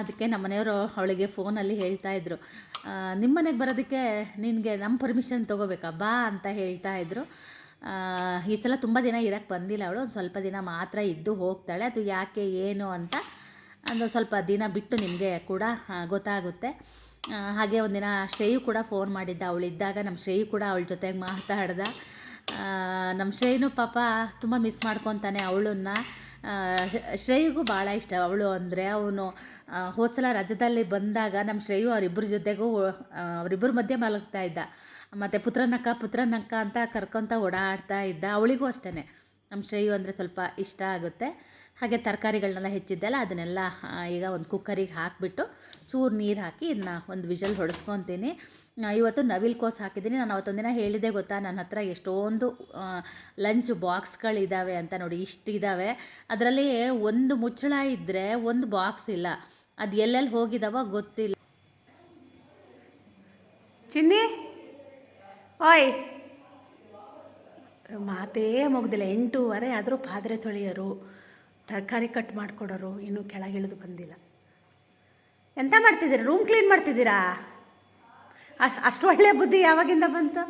ಅದಕ್ಕೆ ನಮ್ಮ ಮನೆಯವರು ಅವಳಿಗೆ ಫೋನಲ್ಲಿ ಹೇಳ್ತಾ ಇದ್ರು. ನಿಮ್ಮ ಮನೆಗೆ ಬರೋದಕ್ಕೆ ನಿನಗೆ ನಮ್ಮ ಪರ್ಮಿಷನ್ ತೊಗೋಬೇಕಾ? ಬಾ ಅಂತ ಹೇಳ್ತಾ ಇದ್ರು. ಈ ಸಲ ತುಂಬ ದಿನ ಇರೋಕ್ಕೆ ಬಂದಿಲ್ಲ ಅವಳು, ಒಂದು ಸ್ವಲ್ಪ ದಿನ ಮಾತ್ರ ಇದ್ದು ಹೋಗ್ತಾಳೆ. ಅದು ಯಾಕೆ, ಏನು ಅಂತ ಒಂದು ಸ್ವಲ್ಪ ದಿನ ಬಿಟ್ಟು ನಿಮಗೆ ಕೂಡ ಗೊತ್ತಾಗುತ್ತೆ. ಹಾಗೆ ಒಂದಿನ ಶ್ರೇಯು ಕೂಡ ಫೋನ್ ಮಾಡಿದ್ದ. ಅವಳಿದ್ದಾಗ ನಮ್ಮ ಶ್ರೇಯು ಕೂಡ ಅವಳ ಜೊತೆಗೆ ಮಾತಾಡ್ದ. ನಮ್ಮ ಶ್ರೇಯನು ಪಾಪ ತುಂಬ ಮಿಸ್ ಮಾಡ್ಕೊತಾನೆ ಅವಳನ್ನ. ಶ್ರೇಯಿಗೂ ಭಾಳ ಇಷ್ಟ. ಅವಳು ಅಂದರೆ ಅವನು ಹೋದ್ಸಲ ರಜದಲ್ಲಿ ಬಂದಾಗ ನಮ್ಮ ಶ್ರೇಯು ಅವರಿಬ್ಬರ ಜೊತೆಗೂ ಅವರಿಬ್ಬರ ಮಧ್ಯೆ ಮಲಗ್ತಾ ಇದ್ದ. ಮತ್ತು ಪುತ್ರನಕ್ಕ ಪುತ್ರನಕ್ಕ ಅಂತ ಕರ್ಕೊತ ಓಡಾಡ್ತಾ ಇದ್ದ. ಅವಳಿಗೂ ಅಷ್ಟೇ ನಮ್ಮ ಶ್ರೇಯು ಅಂದರೆ ಸ್ವಲ್ಪ ಇಷ್ಟ ಆಗುತ್ತೆ. ಹಾಗೆ ತರಕಾರಿಗಳನ್ನೆಲ್ಲ ಹೆಚ್ಚಿದ್ದೆಲ್ಲ ಅದನ್ನೆಲ್ಲ ಈಗ ಒಂದು ಕುಕ್ಕರಿಗೆ ಹಾಕಿಬಿಟ್ಟು ಚೂರು ನೀರು ಹಾಕಿ ಇದನ್ನ ಒಂದು ವಿಜಲ್ ಹೊಡೆಸ್ಕೊತೀನಿ. ಇವತ್ತು ನವಿಲ್ ಕೋಸ್ ಹಾಕಿದ್ದೀನಿ. ನಾನು ಅವತ್ತೊಂದಿನ ಹೇಳಿದೆ ಗೊತ್ತಾ, ನನ್ನ ಹತ್ರ ಎಷ್ಟೊಂದು ಲಂಚ್ ಬಾಕ್ಸ್ಗಳಿದ್ದಾವೆ ಅಂತ ನೋಡಿ ಇಷ್ಟಿದ್ದಾವೆ ಅದರಲ್ಲಿ ಒಂದು ಮುಚ್ಚಳ ಇದ್ದರೆ ಒಂದು ಬಾಕ್ಸ್ ಇಲ್ಲ. ಅದು ಎಲ್ಲೆಲ್ಲಿ ಹೋಗಿದಾವ ಗೊತ್ತಿಲ್ಲ. ಚಿನ್ನಿ, ಓಯ್. ಮಾತೇ ಮುಗ್ದಿಲ್ಲ. ಎಂಟೂವರೆ ಆದರೂ ಪಾತ್ರೆ ತೊಳೆಯೋರು, ತರಕಾರಿ ಕಟ್ ಮಾಡಿಕೊಡೋರು, ಇನ್ನೂ ಕೆಳಗಿಳಿದು ಬಂದಿಲ್ಲ. ಎಂತ ಮಾಡ್ತಿದ್ದೀರಾ? ರೂಮ್ ಕ್ಲೀನ್ ಮಾಡ್ತಿದ್ದೀರಾ? ಅಷ್ಟು ಒಳ್ಳೆಯ ಬುದ್ಧಿ ಯಾವಾಗಿಂದ ಬಂತು?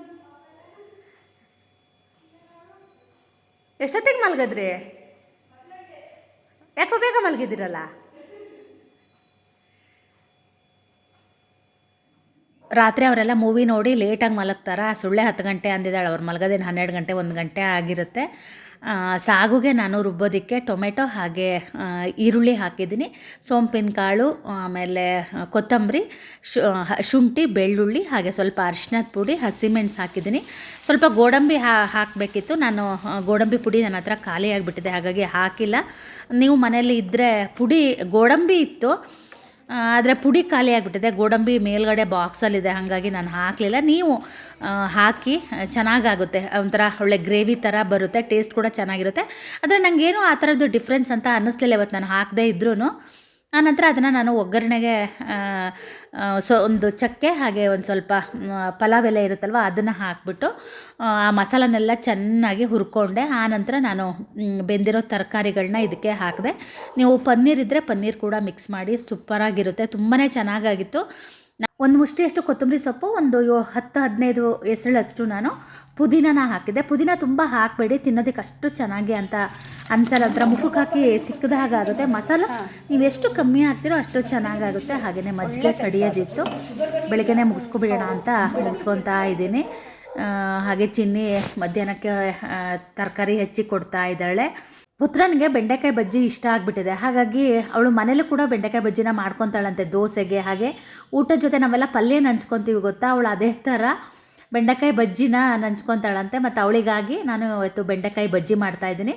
ಎಷ್ಟೊತ್ತಿಗೆ ಮಲಗಿದ್ರಿ? ಯಾಕೋ ಬೇಗ ಮಲಗಿದ್ದೀರಲ್ಲ? ರಾತ್ರಿ ಅವರೆಲ್ಲ ಮೂವಿ ನೋಡಿ ಲೇಟಾಗಿ ಮಲಗ್ತಾರ? ಸುಳ್ಳೆ ಹತ್ತು ಗಂಟೆ ಅಂದಿದ್ದಾಳೆ. ಅವ್ರು ಮಲಗೋದೇನು ಹನ್ನೆರಡು ಗಂಟೆ, ಒಂದು ಗಂಟೆ ಆಗಿರುತ್ತೆ. ಸಾಗುಗೆ ನಾನು ರುಬ್ಬೋದಕ್ಕೆ ಟೊಮೆಟೊ ಹಾಗೆ ಈರುಳ್ಳಿ ಹಾಕಿದ್ದೀನಿ ಸೋಂಪಿನ ಕಾಳು ಆಮೇಲೆ ಕೊತ್ತಂಬರಿ ಶುಂಠಿ, ಬೆಳ್ಳುಳ್ಳಿ, ಹಾಗೆ ಸ್ವಲ್ಪ ಅರಿಶಿನದ ಪುಡಿ, ಹಸಿಮೆಣ್ಸು ಹಾಕಿದ್ದೀನಿ. ಸ್ವಲ್ಪ ಗೋಡಂಬಿ ಹಾ, ಹಾಕಬೇಕಿತ್ತು. ನಾನು ಗೋಡಂಬಿ ಪುಡಿ ನನ್ನ ಹತ್ರ ಖಾಲಿಯಾಗಿಬಿಟ್ಟಿದೆ, ಹಾಗಾಗಿ ಹಾಕಿಲ್ಲ. ನೀವು ಮನೇಲಿ ಇದ್ದರೆ ಪುಡಿ ಗೋಡಂಬಿ ಇತ್ತು ಆದರೆ ಪುಡಿ ಖಾಲಿ ಆಗಿಬಿಟ್ಟಿದೆ. ಗೋಡಂಬಿ ಮೇಲ್ಗಡೆ ಬಾಕ್ಸಲ್ಲಿದೆ ಹಾಗಾಗಿ ನಾನು ಹಾಕಲಿಲ್ಲ. ನೀವು ಹಾಕಿ, ಚೆನ್ನಾಗಾಗುತ್ತೆ. ಒಂಥರ ಒಳ್ಳೆ ಗ್ರೇವಿ ಥರ ಬರುತ್ತೆ. ಟೇಸ್ಟ್ ಕೂಡ ಚೆನ್ನಾಗಿರುತ್ತೆ. ಆದರೆ ನನಗೇನು ಆ ಥರದ್ದು ಡಿಫ್ರೆನ್ಸ್ ಅಂತ ಅನ್ನಿಸ್ಲಿಲ್ಲ ಇವತ್ತು. ನಾನು ಹಾಕದೇ ಇದ್ರೂ ಆನಂತರ ಅದನ್ನು ನಾನು ಒಗ್ಗರಣೆಗೆ ಸೊ ಒಂದು ಚಕ್ಕೆ ಹಾಗೆ ಒಂದು ಸ್ವಲ್ಪ ಪಲಾವ್ ಎಲೆ ಇರುತ್ತಲ್ವ ಅದನ್ನು ಹಾಕ್ಬಿಟ್ಟು, ಆ ಮಸಾಲನೆಲ್ಲ ಚೆನ್ನಾಗಿ ಹುರ್ಕೊಂಡೆ. ಆನಂತರ ನಾನು ಬೆಂದಿರೋ ತರಕಾರಿಗಳನ್ನ ಇದಕ್ಕೆ ಹಾಕಿದೆ. ನೀವು ಪನ್ನೀರ್ ಇದ್ದರೆ ಪನ್ನೀರ್ ಕೂಡ ಮಿಕ್ಸ್ ಮಾಡಿ ಸೂಪರಾಗಿರುತ್ತೆ. ತುಂಬಾ ಚೆನ್ನಾಗಾಗಿತ್ತು. ಒಂದು ಮುಷ್ಟಿಯಷ್ಟು ಕೊತ್ತಂಬರಿ ಸೊಪ್ಪು ಒಂದು ಯೋ- ಹತ್ತು ಹದಿನೈದು ಹೆಸಳಷ್ಟು ನಾನು ಪುದೀನನ ಹಾಕಿದ್ದೆ. ಪುದೀನ ತುಂಬ ಹಾಕಬೇಡಿ ತಿನ್ನೋದಕ್ಕೆ ಅಷ್ಟು ಚೆನ್ನಾಗಿ ಅಂತ ಅನ್ಸಲ್ಲ. ಒಂಥರ ಮುಖಕ್ಕೆ ಹಾಕಿ ತಿಕ್ಕದಾಗ ಆಗುತ್ತೆ. ಮಸಾಲ ನೀವು ಎಷ್ಟು ಕಮ್ಮಿ ಹಾಕ್ತಿರೋ ಅಷ್ಟು ಚೆನ್ನಾಗಾಗುತ್ತೆ ಹಾಗೆಯೇ ಮಜ್ಜಿಗೆ ಕಡಿಯೋದಿತ್ತು ಬೆಳಗ್ಗೆನೇ ಮುಗಿಸ್ಕೊಬಿಡೋಣ ಅಂತ ಮುಗಿಸ್ಕೊತಾ ಇದ್ದೀನಿ. ಹಾಗೆ ಚಿನ್ನಿ ಮಧ್ಯಾಹ್ನಕ್ಕೆ ತರಕಾರಿ ಹೆಚ್ಚಿ ಕೊಡ್ತಾ ಇದ್ದಾಳೆ. ಪುತ್ರನಿಗೆ ಬೆಂಡೆಕಾಯಿ ಬಜ್ಜಿ ಇಷ್ಟ ಆಗಿಬಿಟ್ಟಿದೆ. ಹಾಗಾಗಿ ಅವಳು ಮನೇಲೂ ಕೂಡ ಬೆಂಡೆಕಾಯಿ ಬಜ್ಜಿನ ಮಾಡ್ಕೊತಾಳಂತೆ ದೋಸೆಗೆ. ಹಾಗೆ ಊಟದ ಜೊತೆ ನಾವೆಲ್ಲ ಪಲ್ಯ ನಂಚ್ಕೊತೀವಿ ಗೊತ್ತಾ? ಅವಳು ಅದೇ ಥರ ಬೆಂಡೆಕಾಯಿ ಬಜ್ಜಿನ ನಂಚ್ಕೊತಾಳಂತೆ. ಮತ್ತು ಅವಳಿಗಾಗಿ ನಾನು ಇವತ್ತು ಬೆಂಡೆಕಾಯಿ ಬಜ್ಜಿ ಮಾಡ್ತಾಯಿದ್ದೀನಿ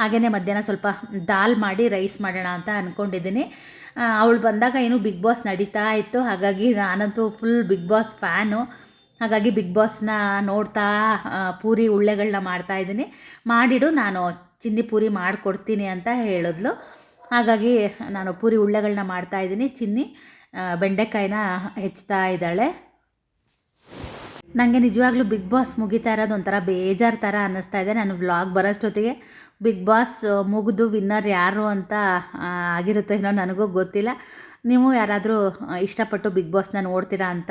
ಹಾಗೆಯೇ ಮಧ್ಯಾಹ್ನ ಸ್ವಲ್ಪ ದಾಲ್ ಮಾಡಿ ರೈಸ್ ಮಾಡೋಣ ಅಂತ ಅಂದ್ಕೊಂಡಿದ್ದೀನಿ ಅವಳು ಬಂದಾಗ ಏನು ಬಿಗ್ ಬಾಸ್ ನಡೀತಾ ಇತ್ತು. ಹಾಗಾಗಿ ನಾನಂತೂ ಫುಲ್ ಬಿಗ್ ಬಾಸ್ ಫ್ಯಾನು. ಹಾಗಾಗಿ ಬಿಗ್ ಬಾಸ್ನ ನೋಡ್ತಾ ಪೂರಿ, ಉಳ್ಳೆಗಳನ್ನ ಮಾಡ್ತಾಯಿದ್ದೀನಿ ಮಾಡಿಡು ನಾನು ಚಿನ್ನಿ ಪೂರಿ ಮಾಡಿಕೊಡ್ತೀನಿ ಅಂತ ಹೇಳಿದ್ಲು. ಹಾಗಾಗಿ ನಾನು ಪೂರಿ ಉಳ್ಳೆಗಳನ್ನ ಮಾಡ್ತಾಯಿದ್ದೀನಿ ಚಿನ್ನಿ ಬೆಂಡೆಕಾಯಿನ ಹೆಚ್ಚುತ್ತಾ ಇದ್ದಾಳೆ. ನನಗೆ ನಿಜವಾಗ್ಲೂ ಬಿಗ್ ಬಾಸ್ ಮುಗಿತಾ ಇರೋದು ಒಂಥರ ಬೇಜಾರು ಥರ ಅನ್ನಿಸ್ತಾ ಇದೆ. ನಾನು ವ್ಲಾಗ್ ಬರೋಷ್ಟೊತ್ತಿಗೆ ಬಿಗ್ ಬಾಸ್ ಮುಗಿದು ವಿನ್ನರ್ ಯಾರು ಅಂತ ಆಗಿರುತ್ತೋ ಏನೋ ನನಗೂ ಗೊತ್ತಿಲ್ಲ. ನೀವು ಯಾರಾದರೂ ಇಷ್ಟಪಟ್ಟು ಬಿಗ್ ಬಾಸ್ನ ನೋಡ್ತೀರಾ ಅಂತ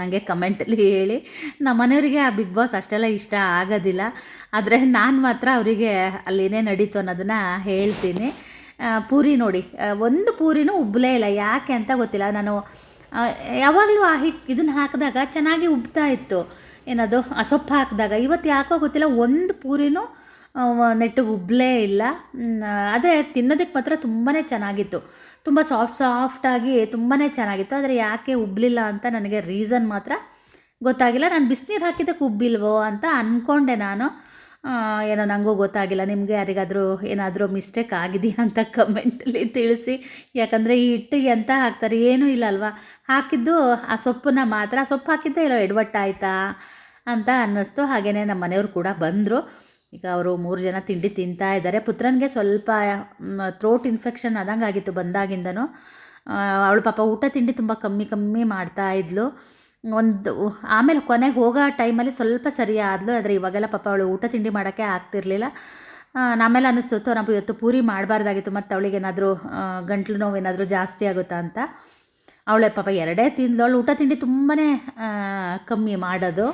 ನನಗೆ ಕಮೆಂಟಲ್ಲಿ ಹೇಳಿ. ನಮ್ಮ ಮನೆಯವರಿಗೆ ಆ ಬಿಗ್ ಬಾಸ್ ಅಷ್ಟೆಲ್ಲ ಇಷ್ಟ ಆಗೋದಿಲ್ಲ. ಆದರೆ ನಾನು ಮಾತ್ರ ಅವರಿಗೆ ಅಲ್ಲೇನೇ ನಡೀತು ಅನ್ನೋದನ್ನು ಹೇಳ್ತೀನಿ. ಪೂರಿ ನೋಡಿ. ಒಂದು ಪೂರಿನೂ ಉಬ್ಬಲೇ ಇಲ್ಲ. ಯಾಕೆ ಅಂತ ಗೊತ್ತಿಲ್ಲ. ನಾನು ಯಾವಾಗಲೂ ಆ ಹಿಟ್ಟು ಇದನ್ನು ಹಾಕಿದಾಗ ಚೆನ್ನಾಗಿ ಉಬ್ತಾ ಇತ್ತು. ಏನದು? ಆ ಸೊಪ್ಪು ಹಾಕಿದಾಗ. ಇವತ್ತು ಯಾಕೋ ಗೊತ್ತಿಲ್ಲ, ಒಂದು ಪೂರಿನೂ ನೆಟ್ಟಗೆ ಉಬ್ಬಲೇ ಇಲ್ಲ. ಆದರೆ ತಿನ್ನೋದಕ್ಕೆ ಮಾತ್ರ ತುಂಬಾ ಚೆನ್ನಾಗಿತ್ತು. ತುಂಬ ಸಾಫ್ಟ್ ಸಾಫ್ಟಾಗಿ ತುಂಬಾ ಚೆನ್ನಾಗಿತ್ತು. ಆದರೆ ಯಾಕೆ ಉಬ್ಬಲಿಲ್ಲ ಅಂತ ನನಗೆ ರೀಸನ್ ಮಾತ್ರ ಗೊತ್ತಾಗಿಲ್ಲ. ನಾನು ಬಿಸಿನೀರು ಹಾಕಿದ್ದಕ್ಕೆ ಉಬ್ಬಿಲ್ವೋ ಅಂತ ಅಂದ್ಕೊಂಡೆ ನಾನು. ಏನೋ ನನಗೂ ಗೊತ್ತಾಗಿಲ್ಲ. ನಿಮಗೆ ಯಾರಿಗಾದರೂ ಏನಾದರೂ ಮಿಸ್ಟೇಕ್ ಆಗಿದೆಯಾ ಅಂತ ಕಮೆಂಟಲ್ಲಿ ತಿಳಿಸಿ. ಯಾಕಂದರೆ ಈ ಹಿಟ್ಟಿಗೆ ಅಂತ ಹಾಕ್ತಾರೆ ಏನೂ ಇಲ್ಲ ಅಲ್ವಾ? ಹಾಕಿದ್ದು ಆ ಸೊಪ್ಪನ್ನ ಮಾತ್ರ ಸೊಪ್ಪು ಹಾಕಿದ್ದೆ ಇರೋ ಎಡವಟ್ಟಾಯ್ತಾ ಅಂತ ಅನ್ನಿಸ್ತು. ಹಾಗೆಯೇ ನಮ್ಮ ಮನೆಯವರು ಕೂಡ ಬಂದರು. ಈಗ ಅವರು ಮೂರು ಜನ ತಿಂಡಿ ತಿಂತಾ ಇದ್ದಾರೆ. ಪುತ್ರನಿಗೆ ಸ್ವಲ್ಪ ಥ್ರೋಟ್ ಇನ್ಫೆಕ್ಷನ್ ಆದಂಗೆ ಆಗಿತ್ತು ಬಂದಾಗಿಂದನೂ. ಅವಳು ಪಾಪ ಊಟ ತಿಂಡಿ ತುಂಬ ಕಮ್ಮಿ ಕಮ್ಮಿ ಮಾಡ್ತಾ ಇದ್ಲು. ಒಂದು ಆಮೇಲೆ ಕೊನೆಗೆ ಹೋಗೋ ಟೈಮಲ್ಲಿ ಸ್ವಲ್ಪ ಸರಿ ಆದಲು ಆದರೆ ಇವಾಗೆಲ್ಲ ಪಾಪ ಅವಳು ಊಟ ತಿಂಡಿ ಮಾಡೋಕ್ಕೆ ಆಗ್ತಿರ್ಲಿಲ್ಲ. ನಮ್ಮೆಲ್ಲ ಅನ್ನಿಸ್ತು "ಥೋ, ನಾವು ಇವತ್ತು ಪೂರಿ ಮಾಡಬಾರ್ದಾಗಿತ್ತು ಮತ್ತು ಅವಳಿಗೆ ಏನಾದರೂ ಗಂಟ್ಲು ನೋವು ಏನಾದರೂ ಜಾಸ್ತಿ ಆಗುತ್ತಾ ಅಂತ. ಅವಳೆ ಪಾಪ ಎರಡೇ ತಿಂದಳು ಊಟ ತಿಂಡಿ ತುಂಬಾ ಕಮ್ಮಿ ಮಾಡೋದು.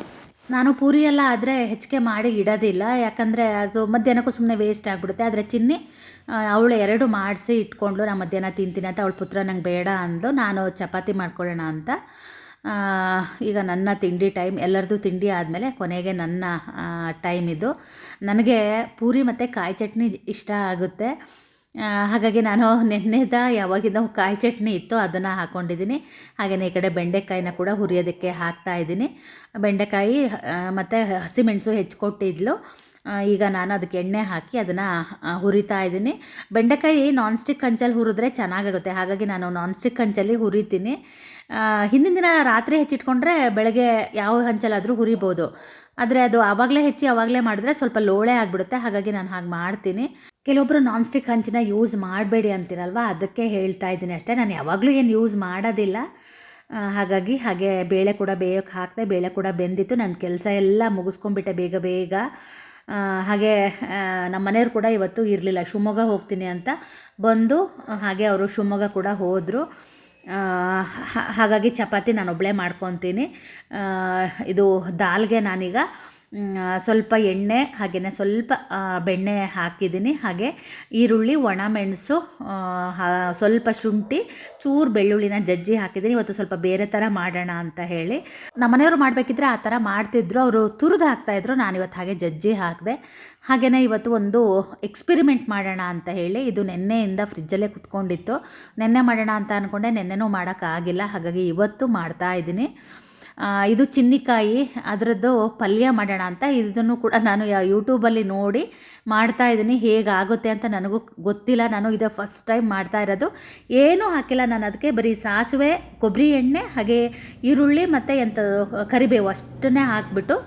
ನಾನು ಪೂರಿ ಎಲ್ಲ ಆದರೆ ಹೆಚ್ಚಿಗೆ ಮಾಡಿ ಇಡೋದಿಲ್ಲ ಯಾಕಂದರೆ ಅದು ಮಧ್ಯಾಹ್ನಕ್ಕೂ ಸುಮ್ಮನೆ ವೇಸ್ಟ್ ಆಗಿಬಿಡುತ್ತೆ. ಆದರೆ ಚಿನ್ನಿ ಅವಳು ಎರಡು ಮಾಡಿಸಿ ಇಟ್ಕೊಂಡ್ಳು ನಾನು ಮಧ್ಯಾಹ್ನ ತಿಂತೀನಿ ಅಂತ ಅವಳು ಪುತ್ರ ನಂಗೆ ಬೇಡ ಅಂದ್ಲು ನಾನು ಚಪಾತಿ ಮಾಡ್ಕೊಳ್ಳೋಣ ಅಂತ. ಈಗ ನನ್ನ ತಿಂಡಿ ಟೈಮ್ ಎಲ್ಲರದ್ದು ತಿಂಡಿ ಆದಮೇಲೆ ಕೊನೆಗೆ ನನ್ನ ಟೈಮ್ ಇದು. ನನಗೆ ಪೂರಿ ಮತ್ತು ಕಾಯಿ ಚಟ್ನಿ ಇಷ್ಟ ಆಗುತ್ತೆ. ಹಾಗಾಗಿ ನಾನು ನೆನ್ನೆದ ಯಾವಾಗಿಂದ ಕಾಯಿ ಚಟ್ನಿ ಇತ್ತು ಅದನ್ನು ಹಾಕ್ಕೊಂಡಿದ್ದೀನಿ ಹಾಗೆಯೇ ಈ ಕಡೆ ಬೆಂಡೆಕಾಯಿನ ಕೂಡ ಹುರಿಯೋದಕ್ಕೆ ಹಾಕ್ತಾ ಇದ್ದೀನಿ. ಬೆಂಡೆಕಾಯಿ ಮತ್ತು ಹಸಿಮೆಣಸು ಹೆಚ್ಕೊಟ್ಟಿದ್ಲು. ಆ, ಈಗ ನಾನು ಅದಕ್ಕೆ ಎಣ್ಣೆ ಹಾಕಿ ಅದನ್ನು ಹುರಿತಾ ಇದ್ದೀನಿ. ಬೆಂಡೆಕಾಯಿ ನಾನ್ ಸ್ಟಿಕ್ ಹಂಚಲ್ಲಿ ಹುರಿದ್ರೆ ಚೆನ್ನಾಗಾಗುತ್ತೆ. ಹಾಗಾಗಿ ನಾನು ನಾನ್ ಸ್ಟಿಕ್ ಹಂಚಲ್ಲಿ ಹುರಿತೀನಿ ಹಿಂದಿನ ದಿನ ರಾತ್ರಿ ಹೆಚ್ಚಿಟ್ಕೊಂಡ್ರೆ ಬೆಳಗ್ಗೆ ಯಾವ ಹಂಚಲಾದರೂ ಹುರಿಬೋದು. ಆದರೆ ಅದು ಆವಾಗಲೇ ಹೆಚ್ಚಿ ಆವಾಗಲೇ ಮಾಡಿದ್ರೆ ಸ್ವಲ್ಪ ಲೋಳೆ ಆಗಿಬಿಡುತ್ತೆ. ಹಾಗಾಗಿ ನಾನು ಹಾಗೆ ಮಾಡ್ತೀನಿ. ಕೆಲವೊಬ್ಬರು ನಾನ್ ಸ್ಟಿಕ್ ಹಂಚಿನ ಯೂಸ್ ಮಾಡಬೇಡಿ ಅಂತೀರಲ್ವ? ಅದಕ್ಕೆ ಹೇಳ್ತಾ ಇದ್ದೀನಿ ಅಷ್ಟೇ. ನಾನು ಯಾವಾಗಲೂ ಏನು ಯೂಸ್ ಮಾಡೋದಿಲ್ಲ. ಹಾಗಾಗಿ ಹಾಗೆ ಬೇಳೆ ಕೂಡ ಬೇಯೋಕ್ಕೆ ಹಾಕಿದೆ, ಬೇಳೆ ಕೂಡ ಬೆಂದಿತ್ತು. ನನ್ನ ಕೆಲಸ ಎಲ್ಲ ಮುಗಿಸ್ಕೊಂಡ್ಬಿಟ್ಟೆ ಬೇಗ ಬೇಗ. ಹಾಗೆ ನಮ್ಮ ಮನೆಯವ್ರು ಕೂಡ ಇವತ್ತು ಇರಲಿಲ್ಲ. ಶಿವಮೊಗ್ಗ ಹೋಗ್ತೀನಿ ಅಂತ ಬಂದು ಹಾಗೆ ಅವರು ಶಿವಮೊಗ್ಗ ಕೂಡ ಹೋದರು. ಹಾಗಾಗಿ ಚಪಾತಿ ನಾನೊಬ್ಬಳೇ ಮಾಡ್ಕೊತೀನಿ. ಆ, ಇದು ದಾಲ್ಗೆ ನಾನೀಗ ಸ್ವಲ್ಪ ಎಣ್ಣೆ ಹಾಗೆಯೇ ಸ್ವಲ್ಪ ಬೆಣ್ಣೆ ಹಾಕಿದ್ದೀನಿ. ಹಾಗೆ ಈರುಳ್ಳಿ ಒಣಮೆಣಸು ಸ್ವಲ್ಪ ಶುಂಠಿ, ಚೂರು ಬೆಳ್ಳುಳ್ಳಿನ ಜಜ್ಜಿ ಹಾಕಿದ್ದೀನಿ. ಇವತ್ತು ಸ್ವಲ್ಪ ಬೇರೆ ಥರ ಮಾಡೋಣ ಅಂತ ಹೇಳಿ. ನಮ್ಮ ಮನೆಯವರು ಮಾಡಬೇಕಿದ್ರೆ ಆ ಥರ ಮಾಡ್ತಿದ್ರು. ಅವರು ತುರಿದು ಹಾಕ್ತಾಯಿದ್ರು ನಾನು ಇವತ್ತು ಹಾಗೆ ಜಜ್ಜಿ ಹಾಕಿದೆ. ಹಾಗೆಯೇ ಇವತ್ತು ಒಂದು ಎಕ್ಸ್ಪಿರಿಮೆಂಟ್ ಮಾಡೋಣ ಅಂತ ಹೇಳಿ. ಇದು ನೆನ್ನೆಯಿಂದ ಫ್ರಿಜ್ಜಲ್ಲೇ ಕುತ್ಕೊಂಡಿತ್ತು. ನೆನ್ನೆ ಮಾಡೋಣ ಅಂತ ಅಂದ್ಕೊಂಡೆ ನೆನ್ನೆನೂ ಮಾಡೋಕ್ಕಾಗಿಲ್ಲ. ಹಾಗಾಗಿ ಇವತ್ತು ಮಾಡ್ತಾ ಇದ್ದೀನಿ. ಇದು ಚಿನ್ನಿಕಾಯಿ, ಅದರದ್ದು ಪಲ್ಯ ಮಾಡೋಣ ಅಂತ ಇದನ್ನು ಕೂಡ ನಾನು ಯೂಟ್ಯೂಬಲ್ಲಿ ನೋಡಿ ಮಾಡ್ತಾ ಇದ್ದೀನಿ. ಹೇಗಾಗುತ್ತೆ ಅಂತ ನನಗೂ ಗೊತ್ತಿಲ್ಲ. ನಾನು ಇದು ಫಸ್ಟ್ ಟೈಮ್ ಮಾಡ್ತಾ ಇರೋದು. ಏನೂ ಹಾಕಿಲ್ಲ ನಾನು ಅದಕ್ಕೆ. ಬರೀ ಸಾಸಿವೆ, ಕೊಬ್ಬರಿ ಎಣ್ಣೆ, ಹಾಗೆ ಈರುಳ್ಳಿ ಮತ್ತು ಎಂಥ ಕರಿಬೇವು ಅಷ್ಟನ್ನೇ ಹಾಕಿಬಿಟ್ಟು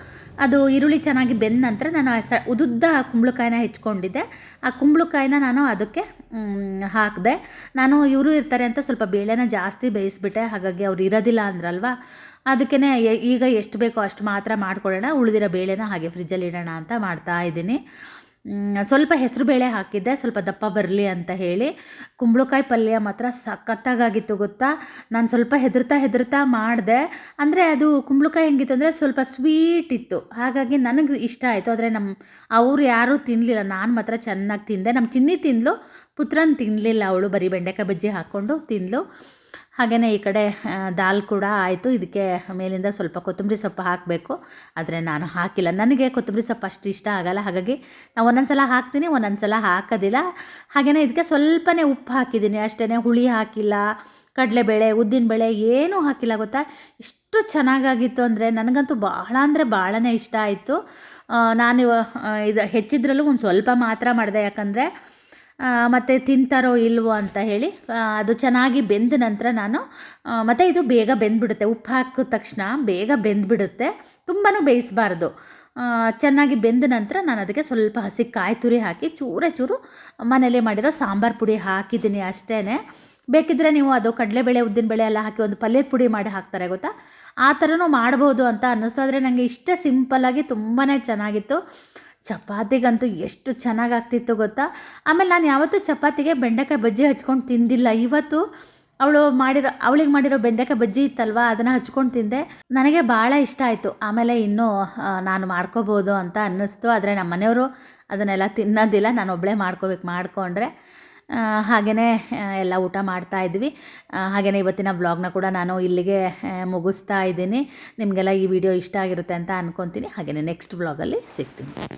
ಅದು ಈರುಳ್ಳಿ ಚೆನ್ನಾಗಿ ಬೆಂದ ನಂತರ ನಾನು ಸ ಉದುದ್ದ ಕುಂಬಳಕಾಯಿನ ಹೆಚ್ಕೊಂಡಿದ್ದೆ. ಆ ಕುಂಬಳಕಾಯಿನ ನಾನು ಅದಕ್ಕೆ ಹಾಕಿದೆ. ನಾನು ಇವರು ಇರ್ತಾರೆ ಅಂತ ಸ್ವಲ್ಪ ಬೇಳೆನ ಜಾಸ್ತಿ ಬೇಯಿಸ್ಬಿಟ್ಟೆ. ಹಾಗಾಗಿ ಅವ್ರು ಇರೋದಿಲ್ಲ ಅಂದ್ರಲ್ವ? ಅದಕ್ಕೇ ಈಗ ಎಷ್ಟು ಬೇಕೋ ಅಷ್ಟು ಮಾತ್ರ ಮಾಡ್ಕೊಳ್ಳೋಣ. ಉಳಿದಿರೋ ಬೇಳೆನ ಹಾಗೆ ಫ್ರಿಜ್ಜಲ್ಲಿ ಇಡೋಣ ಅಂತ ಮಾಡ್ತಾ ಇದ್ದೀನಿ. ಸ್ವಲ್ಪ ಹೆಸರು ಬೇಳೆ ಹಾಕಿದ್ದೆ. ಸ್ವಲ್ಪ ದಪ್ಪ ಬರಲಿ ಅಂತ ಹೇಳಿ. ಕುಂಬಳಕಾಯಿ ಪಲ್ಯ ಮಾತ್ರ ಸಖತ್ತಾಗಿತ್ತು ಗೊತ್ತಾ? ನಾನು ಸ್ವಲ್ಪ ಹೆದರ್ತಾ ಹೆದರ್ತಾ ಮಾಡಿದೆ. ಅಂದರೆ ಅದು ಕುಂಬಳಕಾಯಿ ಹೆಂಗಿತ್ತು ಅಂದರೆ ಸ್ವಲ್ಪ ಸ್ವೀಟ್ ಇತ್ತು. ಹಾಗಾಗಿ ನನಗೆ ಇಷ್ಟ ಆಯಿತು. ಆದರೆ ನಮ್ಮ ಅವ್ರು ಯಾರೂ ತಿನ್ನಲಿಲ್ಲ ನಾನು ಮಾತ್ರ ಚೆನ್ನಾಗಿ ತಿಂದೆ. ನಮ್ಮ ಚಿನ್ನಿ ತಿಂದಲು. ಪುತ್ರನ ತಿನ್ನಲಿಲ್ಲ ಅವಳು. ಬರೀ ಬೆಂಡೆಕಾಯಿ ಬಜ್ಜಿ ಹಾಕ್ಕೊಂಡು ತಿಂದಳು ಹಾಗೆಯೇ ಈ ಕಡೆ ದಾಲ್ ಕೂಡ ಆಯಿತು. ಇದಕ್ಕೆ ಮೇಲಿಂದ ಸ್ವಲ್ಪ ಕೊತ್ತಂಬರಿ ಸೊಪ್ಪು ಹಾಕಬೇಕು. ಆದರೆ ನಾನು ಹಾಕಿಲ್ಲ. ನನಗೆ ಕೊತ್ತಂಬರಿ ಸೊಪ್ಪು ಅಷ್ಟು ಇಷ್ಟ ಆಗಲ್ಲ. ಹಾಗಾಗಿ ನಾನು ಒಂದೊಂದು ಸಲ ಹಾಕ್ತೀನಿ ಒಂದೊಂದು ಸಲ ಹಾಕೋದಿಲ್ಲ. ಹಾಗೆಯೇ ಇದಕ್ಕೆ ಸ್ವಲ್ಪನೇ ಉಪ್ಪು ಹಾಕಿದ್ದೀನಿ. ಅಷ್ಟೇ ಹುಳಿ ಹಾಕಿಲ್ಲ, ಕಡಲೆಬೇಳೆ, ಉದ್ದಿನಬೇಳೆ ಏನೂ ಹಾಕಿಲ್ಲ ಗೊತ್ತಾ? ಇಷ್ಟು ಚೆನ್ನಾಗಾಗಿತ್ತು ಅಂದರೆ ನನಗಂತೂ ಭಾಳ ಅಂದರೆ ಭಾಳನೇ ಇಷ್ಟ ಆಯಿತು. ನಾನು ಇದು ಹೆಚ್ಚಿದ್ರಲ್ಲೂ ಒಂದು ಸ್ವಲ್ಪ ಮಾತ್ರ ಮಾಡಿದೆ. ಯಾಕಂದರೆ ಮತ್ತು ತಿಂತಾರೋ ಇಲ್ವೋ ಅಂತ ಹೇಳಿ ಅದು ಚೆನ್ನಾಗಿ ಬೆಂದ ನಂತರ ನಾನು ಮತ್ತು ಇದು ಬೇಗ ಬೆಂದ್ಬಿಡುತ್ತೆ. ಉಪ್ಪು ಹಾಕಿದ ತಕ್ಷಣ ಬೇಗ ಬೆಂದ್ಬಿಡುತ್ತೆ. ತುಂಬಾ ಬೇಯಿಸಬಾರ್ದು. ಚೆನ್ನಾಗಿ ಬೆಂದ ನಂತರ ನಾನು ಅದಕ್ಕೆ ಸ್ವಲ್ಪ ಹಸಿ ಕಾಯಿ ತುರಿ ಹಾಕಿ, ಚೂರೇ ಚೂರು ಮನೇಲೇ ಮಾಡಿರೋ ಸಾಂಬಾರು ಪುಡಿ ಹಾಕಿದ್ದೀನಿ ಅಷ್ಟೇ ಬೇಕಿದ್ದರೆ ನೀವು ಅದು ಕಡಲೆಬೇಳೆ ಉದ್ದಿನಬೇಳೆ ಎಲ್ಲ ಹಾಕಿ ಒಂದು ಪಲ್ಯದ ಪುಡಿ ಮಾಡಿ ಹಾಕ್ತಾರೆ, ಗೊತ್ತಾ? ಆ ಥರನೂ ಮಾಡ್ಬೋದು ಅಂತ ಅನ್ನಿಸ್ತು ಆದರೆ ನನಗೆ ಇಷ್ಟೇ ಸಿಂಪಲ್ಲಾಗಿ ತುಂಬಾ ಚೆನ್ನಾಗಿತ್ತು. ಚಪಾತಿಗಂತೂ ಎಷ್ಟು ಚೆನ್ನಾಗಿ ಆಗ್ತಿತ್ತು ಗೊತ್ತಾ? ಆಮೇಲೆ ನಾನು ಯಾವತ್ತೂ ಚಪಾತಿಗೆ ಬೆಂಡೆಕಾಯಿ ಬಜ್ಜಿ ಹಚ್ಕೊಂಡು ತಿಂದಿಲ್ಲ. ಇವತ್ತು ಅವಳು ಮಾಡಿರೋ, ಅವಳಿಗೆ ಮಾಡಿರೋ ಬೆಂಡೆಕಾಯಿ ಬಜ್ಜಿ ಇತ್ತಲ್ವಾ? ಅದನ್ನು ಹಚ್ಕೊಂಡು ತಿಂದೆ. ನನಗೆ ಭಾಳ ಇಷ್ಟ ಆಯಿತು. ಆಮೇಲೆ ಇನ್ನೂ ನಾನು ಮಾಡ್ಕೋಬೋದು ಅಂತ ಅನ್ನಿಸ್ತು. ಆದರೆ ನಮ್ಮ ಮನೆಯವರು ಅದನ್ನೆಲ್ಲ ತಿನ್ನೋದಿಲ್ಲ. ನಾನು ಒಬ್ಬಳೇ ಮಾಡ್ಕೋಬೇಕು ಮಾಡಿಕೊಂಡ್ರೆ. ಹಾಗೆಯೇ ಎಲ್ಲ ಊಟ ಮಾಡ್ತಾ ಇದ್ವಿ. ಹಾಗೆಯೇ ಇವತ್ತಿನ ವ್ಲಾಗ್ನ ಕೂಡ ನಾನು ಇಲ್ಲಿಗೆ ಮುಗಿಸ್ತಾ ಇದ್ದೀನಿ. ನಿಮಗೆಲ್ಲ ಈ ವಿಡಿಯೋ ಇಷ್ಟ ಆಗಿರುತ್ತೆ ಅಂತ ಅಂದ್ಕೊತೀನಿ ಹಾಗೆಯೇ ನೆಕ್ಸ್ಟ್ ವ್ಲಾಗಲ್ಲಿ ಸಿಗ್ತೀನಿ.